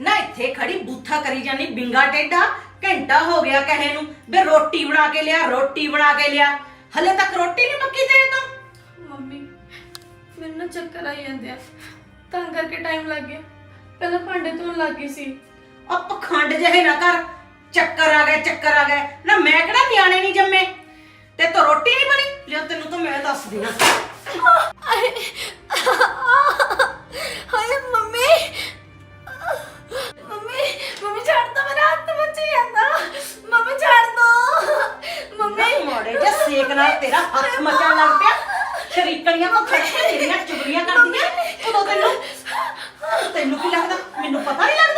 ਨਾ ਇੱਥੇ ਖੜੀ ਬੂਥਾ ਕਰੀ ਜਾਨੀ ਬਿੰਗਾ ਟੇਡਾ ਘੰਟਾ ਹੋ ਗਿਆ ਕਹੇ ਨੂੰ ਬੇ ਰੋਟੀ ਬਣਾ ਕੇ ਲਿਆ ਰੋਟੀ ਬਣਾ ਕੇ ਲਿਆ। ਹਲੇ ਤੱਕ ਰੋਟੀ ਨਹੀਂ ਪੱਕੀ ਤੇਰੇ ਤੋਂ? ਮੰਮੀ ਮੈਨੂੰ ਨਾ ਚੱਕਰ ਆਈ ਜਾਂਦੇ ਆ। ਤਾਂ ਕਰਕੇ ਟਾਈਮ ਲੱਗ ਗਿਆ। ਪਹਿਲਾਂ ਭਾਂਡੇ ਧੋਣ ਲੱਗ ਗਈ ਸੀ। ਆ ਪਖੰਡ ਜਿਹੇ ਨਾ ਕਰ। ਚੱਕਰ ਆ ਗਏ ਚੱਕਰ ਆ ਗਏ। ਨਾ ਮੈਂ ਕਿਹੜਾ ਨਿਆਣੇ ਨਹੀਂ ਜੰਮੇ? ਤੇ ਤੋ ਰੋਟੀ ਨਹੀਂ ਬਣੀ? ਲਿਓ ਤੈਨੂੰ ਤਾਂ ਮੈਂ ਦੱਸਦੀ ਆ ਹਾਏ ਸੇਕ ਨਾਲ ਤੇਰਾ ਹੱਥ ਮਚਣ ਲੱਗ ਪਿਆ। ਸ਼ਰੀਕਣੀਆਂ ਕੋ ਖੜ ਕੇ ਤੇਰੀਆਂ ਚੁਗਲੀਆਂ ਕਰਦੀਆਂ। ਉਦੋਂ ਤੈਨੂੰ ਤੈਨੂੰ ਕੀ ਲੱਗਦਾ? ਮੈਨੂੰ ਪਤਾ ਨਹੀਂ ਲੱਗਦਾ।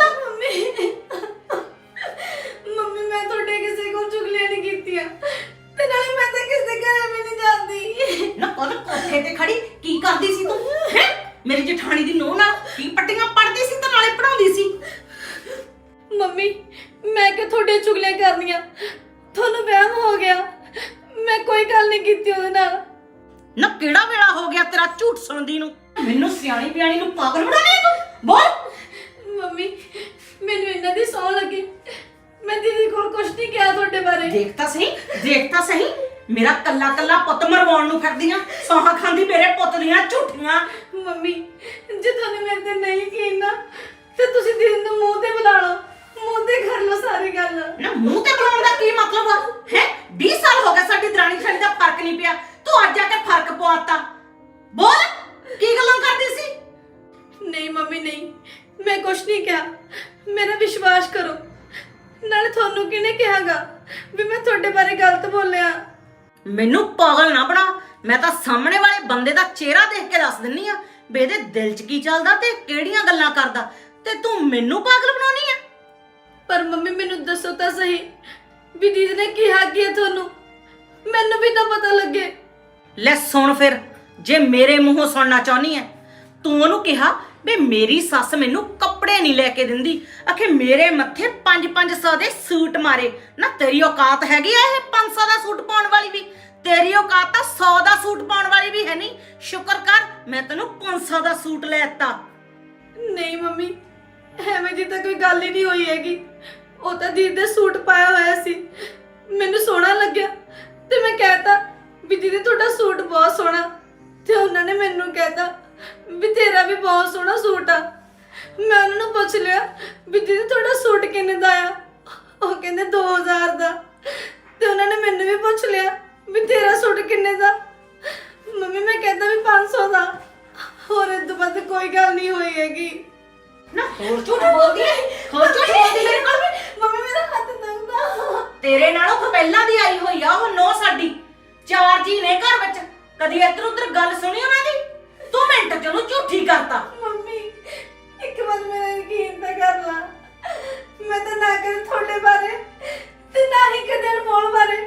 ਮੈਨੂੰ ਪਾਗਲ ਨਾ ਬਣਾ। ਮੈਂ ਤਾਂ ਸਾਹਮਣੇ ਵਾਲੇ ਬੰਦੇ ਦਾ ਚਿਹਰਾ ਦੇਖ ਕੇ ਦੱਸ ਦਿੰਨੀ ਆ ਵੀ ਇਹਦੇ ਦਿਲ 'ਚ ਕੀ ਚੱਲਦਾ ਤੇ ਕਿਹੜੀਆਂ ਗੱਲਾਂ ਕਰਦਾ। ਤੇ ਤੂੰ ਮੈਨੂੰ ਪਾਗਲ ਬਣਾਉਣੀ ਆ? ਪਰ ਮੰਮੀ ਮੈਨੂੰ ਦੱਸੋ ਤਾਂ ਸਹੀ ਵੀ ਦੀਦੀ ਨੇ ਕਿਹਾ ਕੀ ਹੈ ਤੁਹਾਨੂੰ? ਮੈਨੂੰ ਵੀ ਤਾਂ ਪਤਾ ਲੱਗੇ। ਲੈ ਸੁਣ ਫਿਰ ਜੇ ਮੇਰੇ ਮੂੰਹੋਂ ਸੁਣਨਾ ਚਾਹਨੀ ਐ ਤੂੰ ਉਹਨੂੰ ਕਿਹਾ ਵੀ ਮੇਰੀ ਸੱਸ ਮੈਨੂੰ ਕੱਪੜੇ ਨਹੀਂ ਲੈ ਕੇ ਦਿੰਦੀ। ਆਖੇ ਮੇਰੇ ਮੱਥੇ 5-500 ਦੇ ਸੂਟ ਮਾਰੇ। ਨਾ ਤੇਰੀ ਔਕਾਤ ਹੈਗੀ ਆ ਇਹ 500 ਦਾ ਸੂਟ ਪਾਉਣ ਵਾਲੀ ਵੀ। ਤੇਰੀ ਔਕਾਤ ਤਾਂ 100 ਦਾ ਸੂਟ ਪਾਉਣ ਵਾਲੀ ਵੀ ਹੈ ਨਹੀਂ। ਸ਼ੁਕਰ ਕਰ, ਮੈਂ ਤੈਨੂੰ 500 ਦਾ ਸੂਟ ਲੈ ਦਿੱਤਾ। ਨਹੀਂ ਮੰਮੀ, ਐਵੇਂ ਦੀ ਤਾਂ ਕੋਈ ਗੱਲ ਹੀ ਨਹੀਂ ਹੋਈ ਹੈਗੀ। ਉਹ ਤਾਂ ਦੀਦੀ ਦੇ ਸੂਟ ਪਾਇਆ ਹੋਇਆ ਸੀ। ਮੈਨੂੰ ਸੋਹਣਾ ਲੱਗਿਆ ਤੇ ਮੈਂ ਕਹਿਤਾ ਵੀ ਦੀਦੀ ਤੁਹਾਡਾ ਸੂਟ ਬਹੁਤ ਸੋਹਣਾ। ਤੇ ਉਹਨਾਂ ਨੇ ਮੈਨੂੰ ਕਹਿਤਾ ਵੀ ਤੇਰਾ ਵੀ ਬਹੁਤ ਸੋਹਣਾ ਸੂਟ ਆ। ਮੈਂ ਉਹਨਾਂ ਨੂੰ ਪੁੱਛ ਲਿਆ ਵੀ ਦੀਦੀ ਤੁਹਾਡਾ ਸੂਟ ਕਿੰਨੇ ਦਾ ਆ? ਉਹ ਕਹਿੰਦੇ 2000 ਦਾ। ਤੇ ਉਹਨਾਂ ਨੇ ਮੈਨੂੰ ਵੀ ਪੁੱਛ ਲਿਆ ਤੇਰਾ ਸੂਟ ਕਿੰਨੇ ਦਾ? ਮੰਮੀ ਮੈਂ ਕਹਿੰਦਾ ਵੀ 500 ਦਾ। ਹੋਰ ਇਹ ਤੋਂ ਵੱਧ ਕੋਈ ਗੱਲ ਨਹੀਂ ਹੋਈ ਹੈਗੀ। ਨਾ ਹੋਰ ਝੂਠ ਬੋਲਦੀ ਐ ਹੋਰ ਝੂਠ ਬੋਲਦੀ ਮੇਰੇ ਕੋਲ ਵੀ ਮੰਮੀ ਮੇਰਾ ਹੱਥ ਦੁਖਦਾ ਤੇਰੇ ਨਾਲੋਂ ਤਾਂ ਪਹਿਲਾਂ ਦੀ ਆਈ ਹੋਈ ਆ ਉਹ ਨੋ ਸਾਡੀ। ਚਾਰ ਜੀ ਨੇ ਘਰ ਵਿੱਚ। ਕਦੀ ਇੱਧਰ ਉੱਧਰ ਗੱਲ ਸੁਣੀ ਉਹਨਾਂ ਦੀ? ਤੂੰ ਮਿੰਟ ਚ ਉਹਨੂੰ ਝੂਠੀ ਕਰਤਾ। ਮੰਮੀ ਇੱਕ ਵਾਰ ਮੇਰਾ ਯਕੀਨ ਤਾਂ ਕਰ ਲਾ। ਮੈਂ ਤਾਂ ਨਾ ਕਰ ਤੁਹਾਡੇ ਬਾਰੇ ਤੇ ਨਾ ਹੀ ਕਦੇ ਅਨਮੋਲ ਬਾਰੇ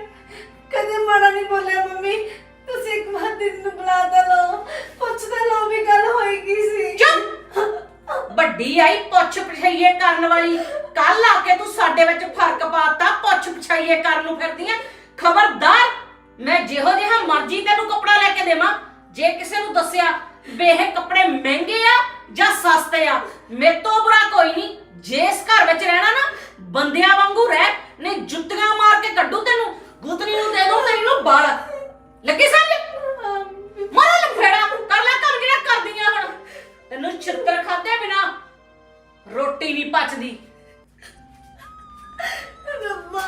ਕਦੇ ਮਾੜਾ ਨਹੀਂ ਬੋਲਿਆ ਮੰਮੀ। ਤੁਸੀਂ ਇੱਕ ਵਾਰ ਦਿਨ ਨੂੰ ਬੁਲਾ ਤਾਂ ਲਓ। ਪੁੱਛ ਤਾਂ ਲਓ ਵੀ ਗੱਲ ਹੋਈ ਕੀ ਸੀ। ਚੁੱਪ! ਵੱਡੀ ਆਈ, ਪੁੱਛ ਪਛਾਈਏ ਕਰਨ ਵਾਲੀ। ਕੱਲ ਆ ਕੇ ਤੂੰ ਸਾਡੇ ਵਿੱਚ ਫ਼ਰਕ ਪਾਤਾ, ਪੁੱਛ ਪਛਾਈਏ ਕਰਨ ਨੂੰ ਫਿਰਦੀਆਂ ਖਬਰਦਾਰ, ਮੈਂ ਜਿਹੋ ਜਿਹਾ ਮਰਜ਼ੀ ਤੈਨੂੰ ਕੱਪੜਾ ਲੈ ਕੇ ਦੇਵਾਂ। ਜੇ ਕਿਸੇ ਨੂੰ ਦੱਸਿਆ ਵੀ ਇਹ ਕੱਪੜੇ ਮਹਿੰਗੇ ਆ ਜਾਂ ਸਸਤੇ ਆ, ਮੇਰੇ ਤੋਂ ਬੁਰਾ ਕੋਈ ਨਹੀਂ। ਜੇ ਇਸ ਘਰ ਵਿੱਚ ਰਹਿਣਾ ਨਾ, ਬੰਦਿਆਂ ਵਾਂਗੂ ਰਹਿ, ਨਹੀਂ ਜੁੱਤੀਆਂ ਮਾਰ ਕੇ ਕੱਢੂ ਤੈਨੂੰ। ભૂતની નું દેનું તેનું બળ ਲੱਗੀ સમਝ મારા લફેડા ਕਰ ਲੈ ਕੰਮ ਜਿਹੜਾ ਕਰਦੀਆਂ ਹੁਣ? ਤੈਨੂੰ ਛਿੱਤਰ ਖਾਦੇ ਬਿਨਾ ਰੋਟੀ ਨਹੀਂ ਪਚਦੀ। ਰੱਬਾ।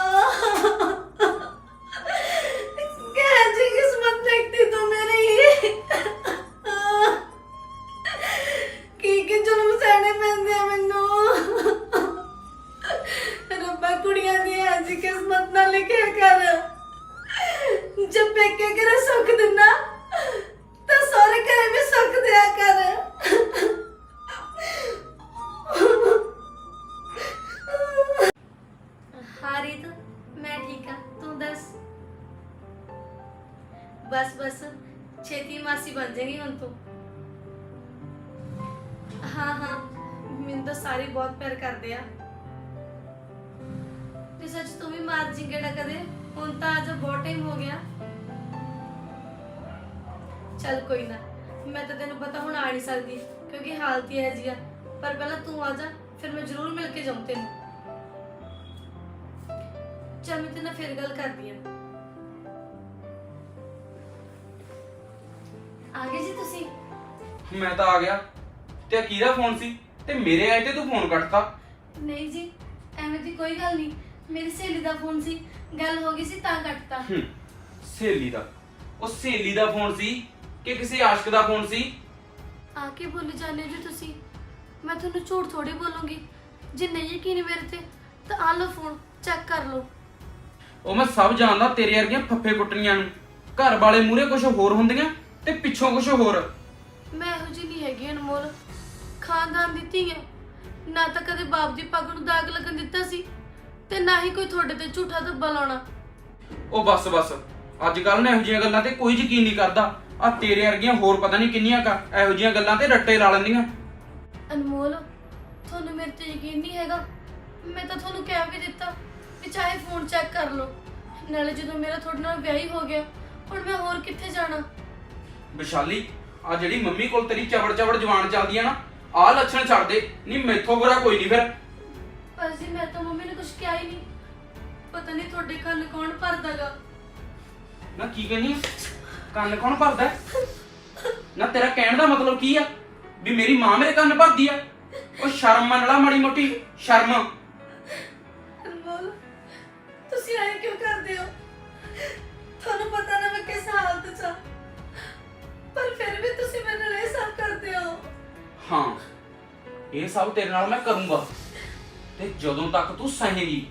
ਕੁੜੀਆਂ ਦੀ ਅੱਜ ਨਾਲ ਲਿਖਿਆ ਕਰ। ਜਦ ਪੇਕੇ ਮੈਂ ਤਾਂ ਤੈਨੂੰ ਪਤਾ ਹੁਣ ਆ ਨਹੀਂ ਸਕਦੀ ਕਿਉਂਕਿ ਹਾਲਤ ਹੀ ਹੈ ਜੀ ਆ ਪਰ ਪਹਿਲਾਂ ਤੂੰ ਆ ਜਾ ਫਿਰ ਮੈਂ ਜ਼ਰੂਰ ਮਿਲ ਕਰਕੇ ਜਾਉਂ ਤੈਨੂੰ। ਚੱਲ ਮੈਂ ਤੇਰੇ ਨਾਲ ਫਿਰ ਗੱਲ ਕਰਦੀ ਆ। ਆ ਗਏ ਜੀ ਤੁਸੀਂ? ਮੈਂ ਤਾਂ ਆ ਗਿਆ। ਤੇ ਕਿਹਦਾ ਫੋਨ ਸੀ? ਤੇ ਮੇਰੇ ਆਏ ਤੇ ਤੂੰ ਫੋਨ ਕੱਟਤਾ। ਨਹੀਂ ਜੀ ਐਵੇਂ ਦੀ ਕੋਈ ਗੱਲ ਨਹੀਂ। ਮੇਰੀ ਸਹੇਲੀ ਦਾ ਫੋਨ ਸੀ ਗੱਲ ਹੋ ਗਈ ਸੀ ਤਾਂ ਕੱਟਤਾ। ਹੂੰ, ਸਹੇਲੀ ਦਾ। ਉਹ ਸਹੇਲੀ ਦਾ ਫੋਨ ਸੀ ਕਿ ਕਿਸੇ ਆਸ਼ਕ ਦਾ ਫੋਨ ਸੀ? ਆ ਕੇ ਬੋਲੀ ਜਾਂਦੇ ਹੋ ਜੀ ਤੁਸੀਂ? ਮੈਂ ਤੁਹਾਨੂੰ ਝੂਠ ਥੋੜੀ ਬੋਲੂੰਗੀ। ਜੇ ਨਹੀਂ ਯਕੀਨ ਮੇਰੇ ਤੇ ਤਾਂ ਆ ਲਓ ਫੋਨ ਚੈੱਕ ਕਰ ਲਓ। ਉਹ ਮੈਂ ਸਭ ਜਾਣਦਾ ਤੇਰੇ ਵਰਗੀਆਂ ਫੱਫੇ ਕੁੱਟਣੀਆਂ ਨੂੰ। ਘਰ ਵਾਲੇ ਮੂਰੇ ਕੁਝ ਹੋਰ ਹੁੰਦੀਆਂ ਤੇ ਪਿੱਛੋਂ ਕੁਝ ਹੋਰ। ਮੈਂ ਇਹੋ ਜਿਹੀ ਨਹੀਂ ਹੈਗੀ ਅਨਮੋਲ। ਖਾਨਦਾਨ ਦੀ ਧੀ ਹੈ। ਨਾ ਤਾਂ ਕਦੇ ਬਾਪ ਦੀ ਪੱਗ ਨੂੰ ਦਾਗ ਲੱਗਣ ਦਿੱਤਾ ਸੀ ਤੇ ਨਾ ਹੀ ਕੋਈ ਤੁਹਾਡੇ ਤੇ ਝੂਠਾ ਧੱਬਾ ਲਾਉਣਾ। ਉਹ ਬਸ ਬਸ। ਅੱਜ ਕੱਲ ਨਾ ਇਹੋ ਜਿਹੀਆਂ ਗੱਲਾਂ ਤੇ ਕੋਈ ਯਕੀਨ ਨਹੀਂ ਕਰਦਾ। ਆ ਤੇਰੇ ਵਰਗੀਆਂ ਹੋਰ ਪਤਾ ਨਹੀਂ ਕਿੰਨੀਆਂ ਕਾ ਇਹੋ ਜਿਹੀਆਂ ਗੱਲਾਂ ਤੇ ਰੱਟੇ ਲਾ ਲੈਂਦੀਆਂ। ਅਨਮੋਲ ਤੁਹਾਨੂੰ ਮੇਰੇ ਤੇ ਯਕੀਨ ਨਹੀਂ ਹੈਗਾ। ਮੈਂ ਤਾਂ ਤੁਹਾਨੂੰ ਕਹਿ ਵੀ ਦਿੱਤਾ ਵੀ ਚਾਹੇ ਫੋਨ ਚੈੱਕ ਕਰ ਲਓ ਨਾਲੇ ਜਦੋਂ ਮੇਰਾ ਤੁਹਾਡੇ ਨਾਲ ਵਿਆਹ ਹੀ ਹੋ ਗਿਆ ਹੁਣ ਮੈਂ ਹੋਰ ਕਿੱਥੇ ਜਾਣਾ? ਵਿਸ਼ਾਲੀ ਆ ਜਿਹੜੀ ਮੰਮੀ ਕੋਲ ਤੇਰੀ ਚਵੜ ਚਵੜ ਜਵਾਨ ਚੱਲਦੀ ਆ ਨਾ ਆ ਲੱਛਣ ਛੱਡ ਦੇ ਨਹੀਂ ਮੈਥੋਂ ਬੁਰਾ ਕੋਈ ਨਹੀਂ ਫਿਰ। ਪਰ ਜੀ ਮੈਂ ਤਾਂ ਮੰਮੀ ਨੇ ਕੁਝ ਕਿਹਾ ਹੀ ਨਹੀਂ। ਪਤਾ ਨਹੀਂ ਤੁਹਾਡੇ ਕੰਨ ਕੌਣ ਭਰਦਾਗਾ। ਨਾ ਕੀ ਕਹਿੰਦੀ ਆ? ਕੰਨ ਕੌਣ ਭਰਦਾ? ਹੈ? ਨਾ ਤੇਰਾ ਕਹਿਣ ਦਾ ਮਤਲਬ ਕੀ ਆ? ਵੀ ਮੇਰੀ ਮਾਂ ਮੇਰੇ ਕੰਨ ਭਰਦੀ ਆ? ਉਹ ਸ਼ਰਮ ਮੰਨ ਲਾ ਮਾੜੀ ਮੋਟੀ ਸ਼ਰਮ। ਅਨਮੋਲ ਤੁਸੀਂ ਐਂ ਕਿਉਂ ਕਰਦੇ ਹੋ? ਤੁਹਾਨੂੰ ਪਤਾ ਨਾ ਮੈਂ ਕਿਸ ਹਾਲਤ 'ਚ ਹਾਂ ਪਰ ਫਿਰ ਵੀ ਤੁਸੀਂ ਮੇਰੇ ਨਾਲ ਇਹ ਸਭ ਕਰਦੇ ਹੋ। ਹਾਂ ਇਹ ਸਭ ਤੇਰੇ ਨਾਲ ਮੈਂ ਕਰੂੰਗਾ। ਤੇ ਜਦੋਂ ਤੱਕ ਤੂੰ ਸਹੇਗੀ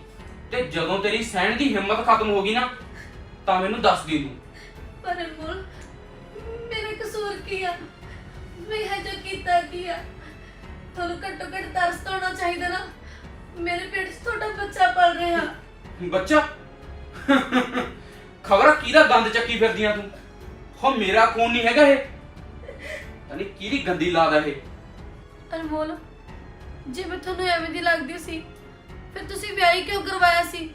ਤੇ ਜਦੋਂ ਤੇਰੀ ਸਹਿਣ ਦੀ ਹਿੰਮਤ ਖਤਮ ਹੋ ਗਈ ਨਾ ਤਾਂ ਮੈਨੂੰ ਦੱਸ ਦੇ ਤੂੰ। ਪਰ ਅਨਮੋਲ ਮੇਰੇ ਕਸੂਰ ਕੀ ਆ? ਮੈਂ ਇਹ ਜੋ ਕੀਤਾ ਕੀ ਆ? ਤੁਹਾਨੂੰ ਘੱਟੋ ਘੱਟ ਤਰਸ ਤਾਂ ਆਉਣਾ ਚਾਹੀਦਾ ਨਾ? ਮੇਰੇ ਪੇਟ 'ਚ ਤੁਹਾਡਾ ਬੱਚਾ ਪਲ ਰਿਹਾ। ਬੱਚਾ? ਖਬਰ ਕਿਹਦਾ ਦੰਦ ਚੱਕੀ ਫਿਰਦੀਆਂ ਤੂੰ? ਹੋ ਮੇਰਾ ਖੂਨ ਨਹੀਂ ਹੈਗਾ ਇਹ। ਤਨੀ ਕਿਹਦੀ ਗੰਦੀ ਲਾਦ ਇਹ। ਅਨਮੋਲ ਜੇ ਮੈਂ ਤੁਹਾਨੂੰ ਐਵੇਂ ਦੀ ਲੱਗਦੀ ਸੀ ਫਿਰ ਤੁਸੀਂ ਵਿਆਹ ਹੀ ਕਿਉਂ ਕਰਵਾਇਆ ਸੀ?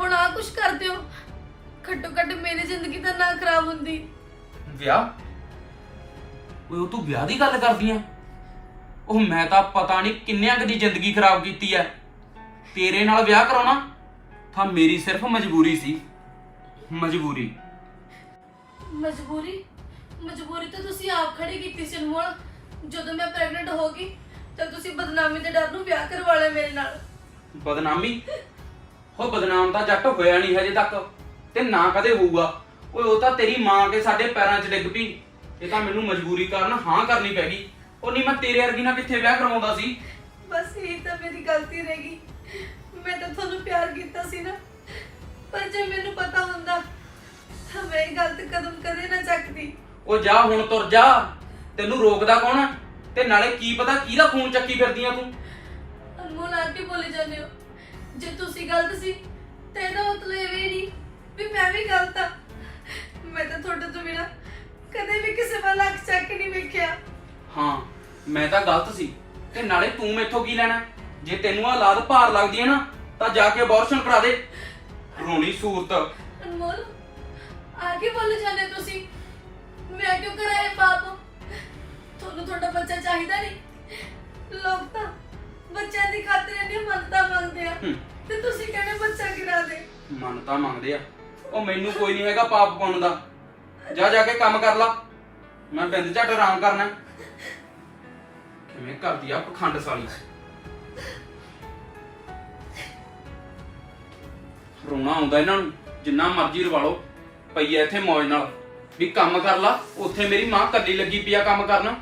ਹੁਣ ਆ ਕੁਛ ਕਰਦੇ ਹੋ? ਘੱਟੋ ਘੱਟ ਮੇਰੀ ਜ਼ਿੰਦਗੀ ਤਾਂ ਨਾ ਖਰਾਬ ਹੁੰਦੀ। ਵਿਆਹ? ਓਏ ਉਹ ਤੂੰ ਵਿਆਹ ਦੀ ਗੱਲ ਕਰਦੀ ਆ ਉਹ ਮੈਂ ਤਾਂ ਪਤਾ ਨਹੀਂ ਕਿੰਨਿਆਂ ਕਦੀ ਜ਼ਿੰਦਗੀ ਖਰਾਬ ਕੀਤੀ ਐ। ਤੇਰੇ ਨਾਲ ਵਿਆਹ ਕਰਾਉਣਾ ਤਾਂ ਮੇਰੀ ਸਿਰਫ ਮਜਬੂਰੀ ਸੀ। ਮਜਬੂਰੀ। ਮਜਬੂਰੀ? ਮਜਬੂਰੀ ਤਾਂ ਤੁਸੀਂ ਆਪ ਖੜੀ ਕੀਤੀ ਸੀ ਅਨਮੋਲ। ਜਦੋਂ ਮੈਂ ਪ੍ਰੈਗਨੈਂਟ ਹੋ ਗਈ ਤਾਂ ਤੁਸੀਂ ਬਦਨਾਮੀ ਦੇ ਡਰ ਨੂੰ ਵਿਆਹ ਕਰਵਾ ਲਿਆ ਮੇਰੇ ਨਾਲ। ਬਦਨਾਮੀ? ਹੋ ਬਦਨਾਮ ਤਾਂ ਜੱਟ ਹੋਇਆ ਨਹੀਂ ਹਜੇ ਤੱਕ। ਤੇ ਨਾ ਕਦੇ ਹੋਊਗਾ। ਓਏ ਉਹ ਤਾਂ ਤੇਰੀ ਮਾਂ ਕੇ ਸਾਡੇ ਪੈਰਾਂ 'ਚ ਡਿੱਗ ਪਈ। ਇਹ ਤਾਂ ਮੈਨੂੰ ਮਜਬੂਰੀ ਕਾਰਨ ਹਾਂ ਕਰਨੀ ਪੈ ਗਈ। ਉਹ ਨਹੀਂ ਮੈਂ ਤੇਰੇ ਵਰਗੀ ਨਾਲ ਕਿੱਥੇ ਵਿਆਹ ਕਰਵਾਉਂਦਾ ਸੀ? ਬਸ ਇਹ ਤਾਂ ਮੇਰੀ ਗਲਤੀ ਰਹਿ ਗਈ। ਮੈਂ ਤਾਂ ਤੁਹਾਨੂੰ ਪਿਆਰ ਕੀਤਾ ਸੀ ਨਾ। ਪਰ ਜੇ ਮੈਨੂੰ ਪਤਾ ਹੁੰਦਾ ਤਾਂ ਮੈਂ ਇਹ ਗਲਤ ਕਦਮ ਕਦੇ ਨਾ ਚੱਕਦੀ। ਉਹ ਜਾ ਹੁਣ ਤੁਰ ਜਾ। ਤੈਨੂੰ ਰੋਕਦਾ ਕੌਣ? ਤੇ ਨਾਲੇ ਕੀ ਪਤਾ ਕਿਹਦਾ ਖੂਨ ਚੱਕੀ ਫਿਰਦੀਆਂ ਤੂੰ? ਅਨਮੋਲ ਆ ਕੇ ਬੋਲੇ ਜਾਂਦੇ ਹੋ। ਜੇ ਤੁਸੀਂ ਗਲਤ ਸੀ ਤਾਂ ਇਹਦਾ ਮਤਲਬ ਇਹ ਵੀ ਨਹੀਂ ਵੀ ਮੈਂ ਵੀ ਗਲਤ ਆ। ਮੈਂ ਤਾਂ ਤੁਹਾਡੇ ਤੋਂ ਬਿਨਾ ਕਦੇ ਵੀ ਕਿਸੇ ਵੱਲ ਅੱਖ ਚੱਕ ਨਹੀਂ ਵੇਖਿਆ। ਹਾਂ ਮੈਂ ਤਾਂ ਗਲਤ ਸੀ। ਤੇ ਨਾਲੇ ਤੂੰ ਮੈਥੋਂ ਕੀ ਲੈਣਾ? ਜੇ ਤੈਨੂੰ ਆ ਲਾਦ ਭਾਰ ਲੱਗਦੀ ਹੈ ਨਾ ਤਾਂ ਜਾ ਕੇ ਅਬੋਰਸ਼ਨ ਕਰਾ ਦੇ। ਰੋਣੀ ਸੂਰਤ। ਅਨਮੋਲ ਆ ਕੇ ਬੋਲੇ ਜਾਂਦੇ ਤੁਸੀਂ। ਮੈਂ ਕਿਉਂ ਕਰਾਇਆ ਇਹ ਪਾਪ? ਤੁਹਾਨੂੰ ਤੁਹਾਡਾ ਬੱਚਾ ਚਾਹੀਦਾ ਨਹੀਂ। ਲੋਕ ਤਾਂ ਬੱਚਿਆਂ ਦੀ ਖਾਤਰ ਇੰਨੀ ਮੰਨਤਾ ਮੰਗਦੇ ਆ। ਹੂੰ। ਤੇ ਤੁਸੀਂ ਕਹਿੰਦੇ ਬੱਚਾ ਗਿਰਾ ਦੇ। ਮਨ ਤਾਂ ਮੰਗਦੇ ਆ। ਉਹ ਮੈਨੂੰ ਕੋਈ ਨਹੀਂ ਹੈਗਾ ਪਾਪ ਪਾਉਣ ਦਾ। ਜਾ ਜਾ ਕੇ ਕੰਮ ਕਰ ਲਾ। ਮੈਂ ਬਿੰਦ ਝੱਟ ਆਰਾਮ ਕਰਨਾ। ਕਿਵੇਂ ਕਰਦੀ ਆ ਪਖੰਡ ਸਾਲੀ? ਰੋਣਾ ਆਉਂਦਾ ਇਹਨਾਂ ਨੂੰ, ਜਿੰਨਾ ਮਰਜ਼ੀ ਰਵਾ ਲਓ ਪਈ ਐ ਇੱਥੇ ਮੌਜ ਨਾਲ। ਵੀ ਕੰਮ ਕਰ ਲਾ, ਉੱਥੇ ਮੇਰੀ ਮਾਂ ਕੱਲੀ ਲੱਗੀ ਪਈ ਆ ਕੰਮ ਕਰਨ।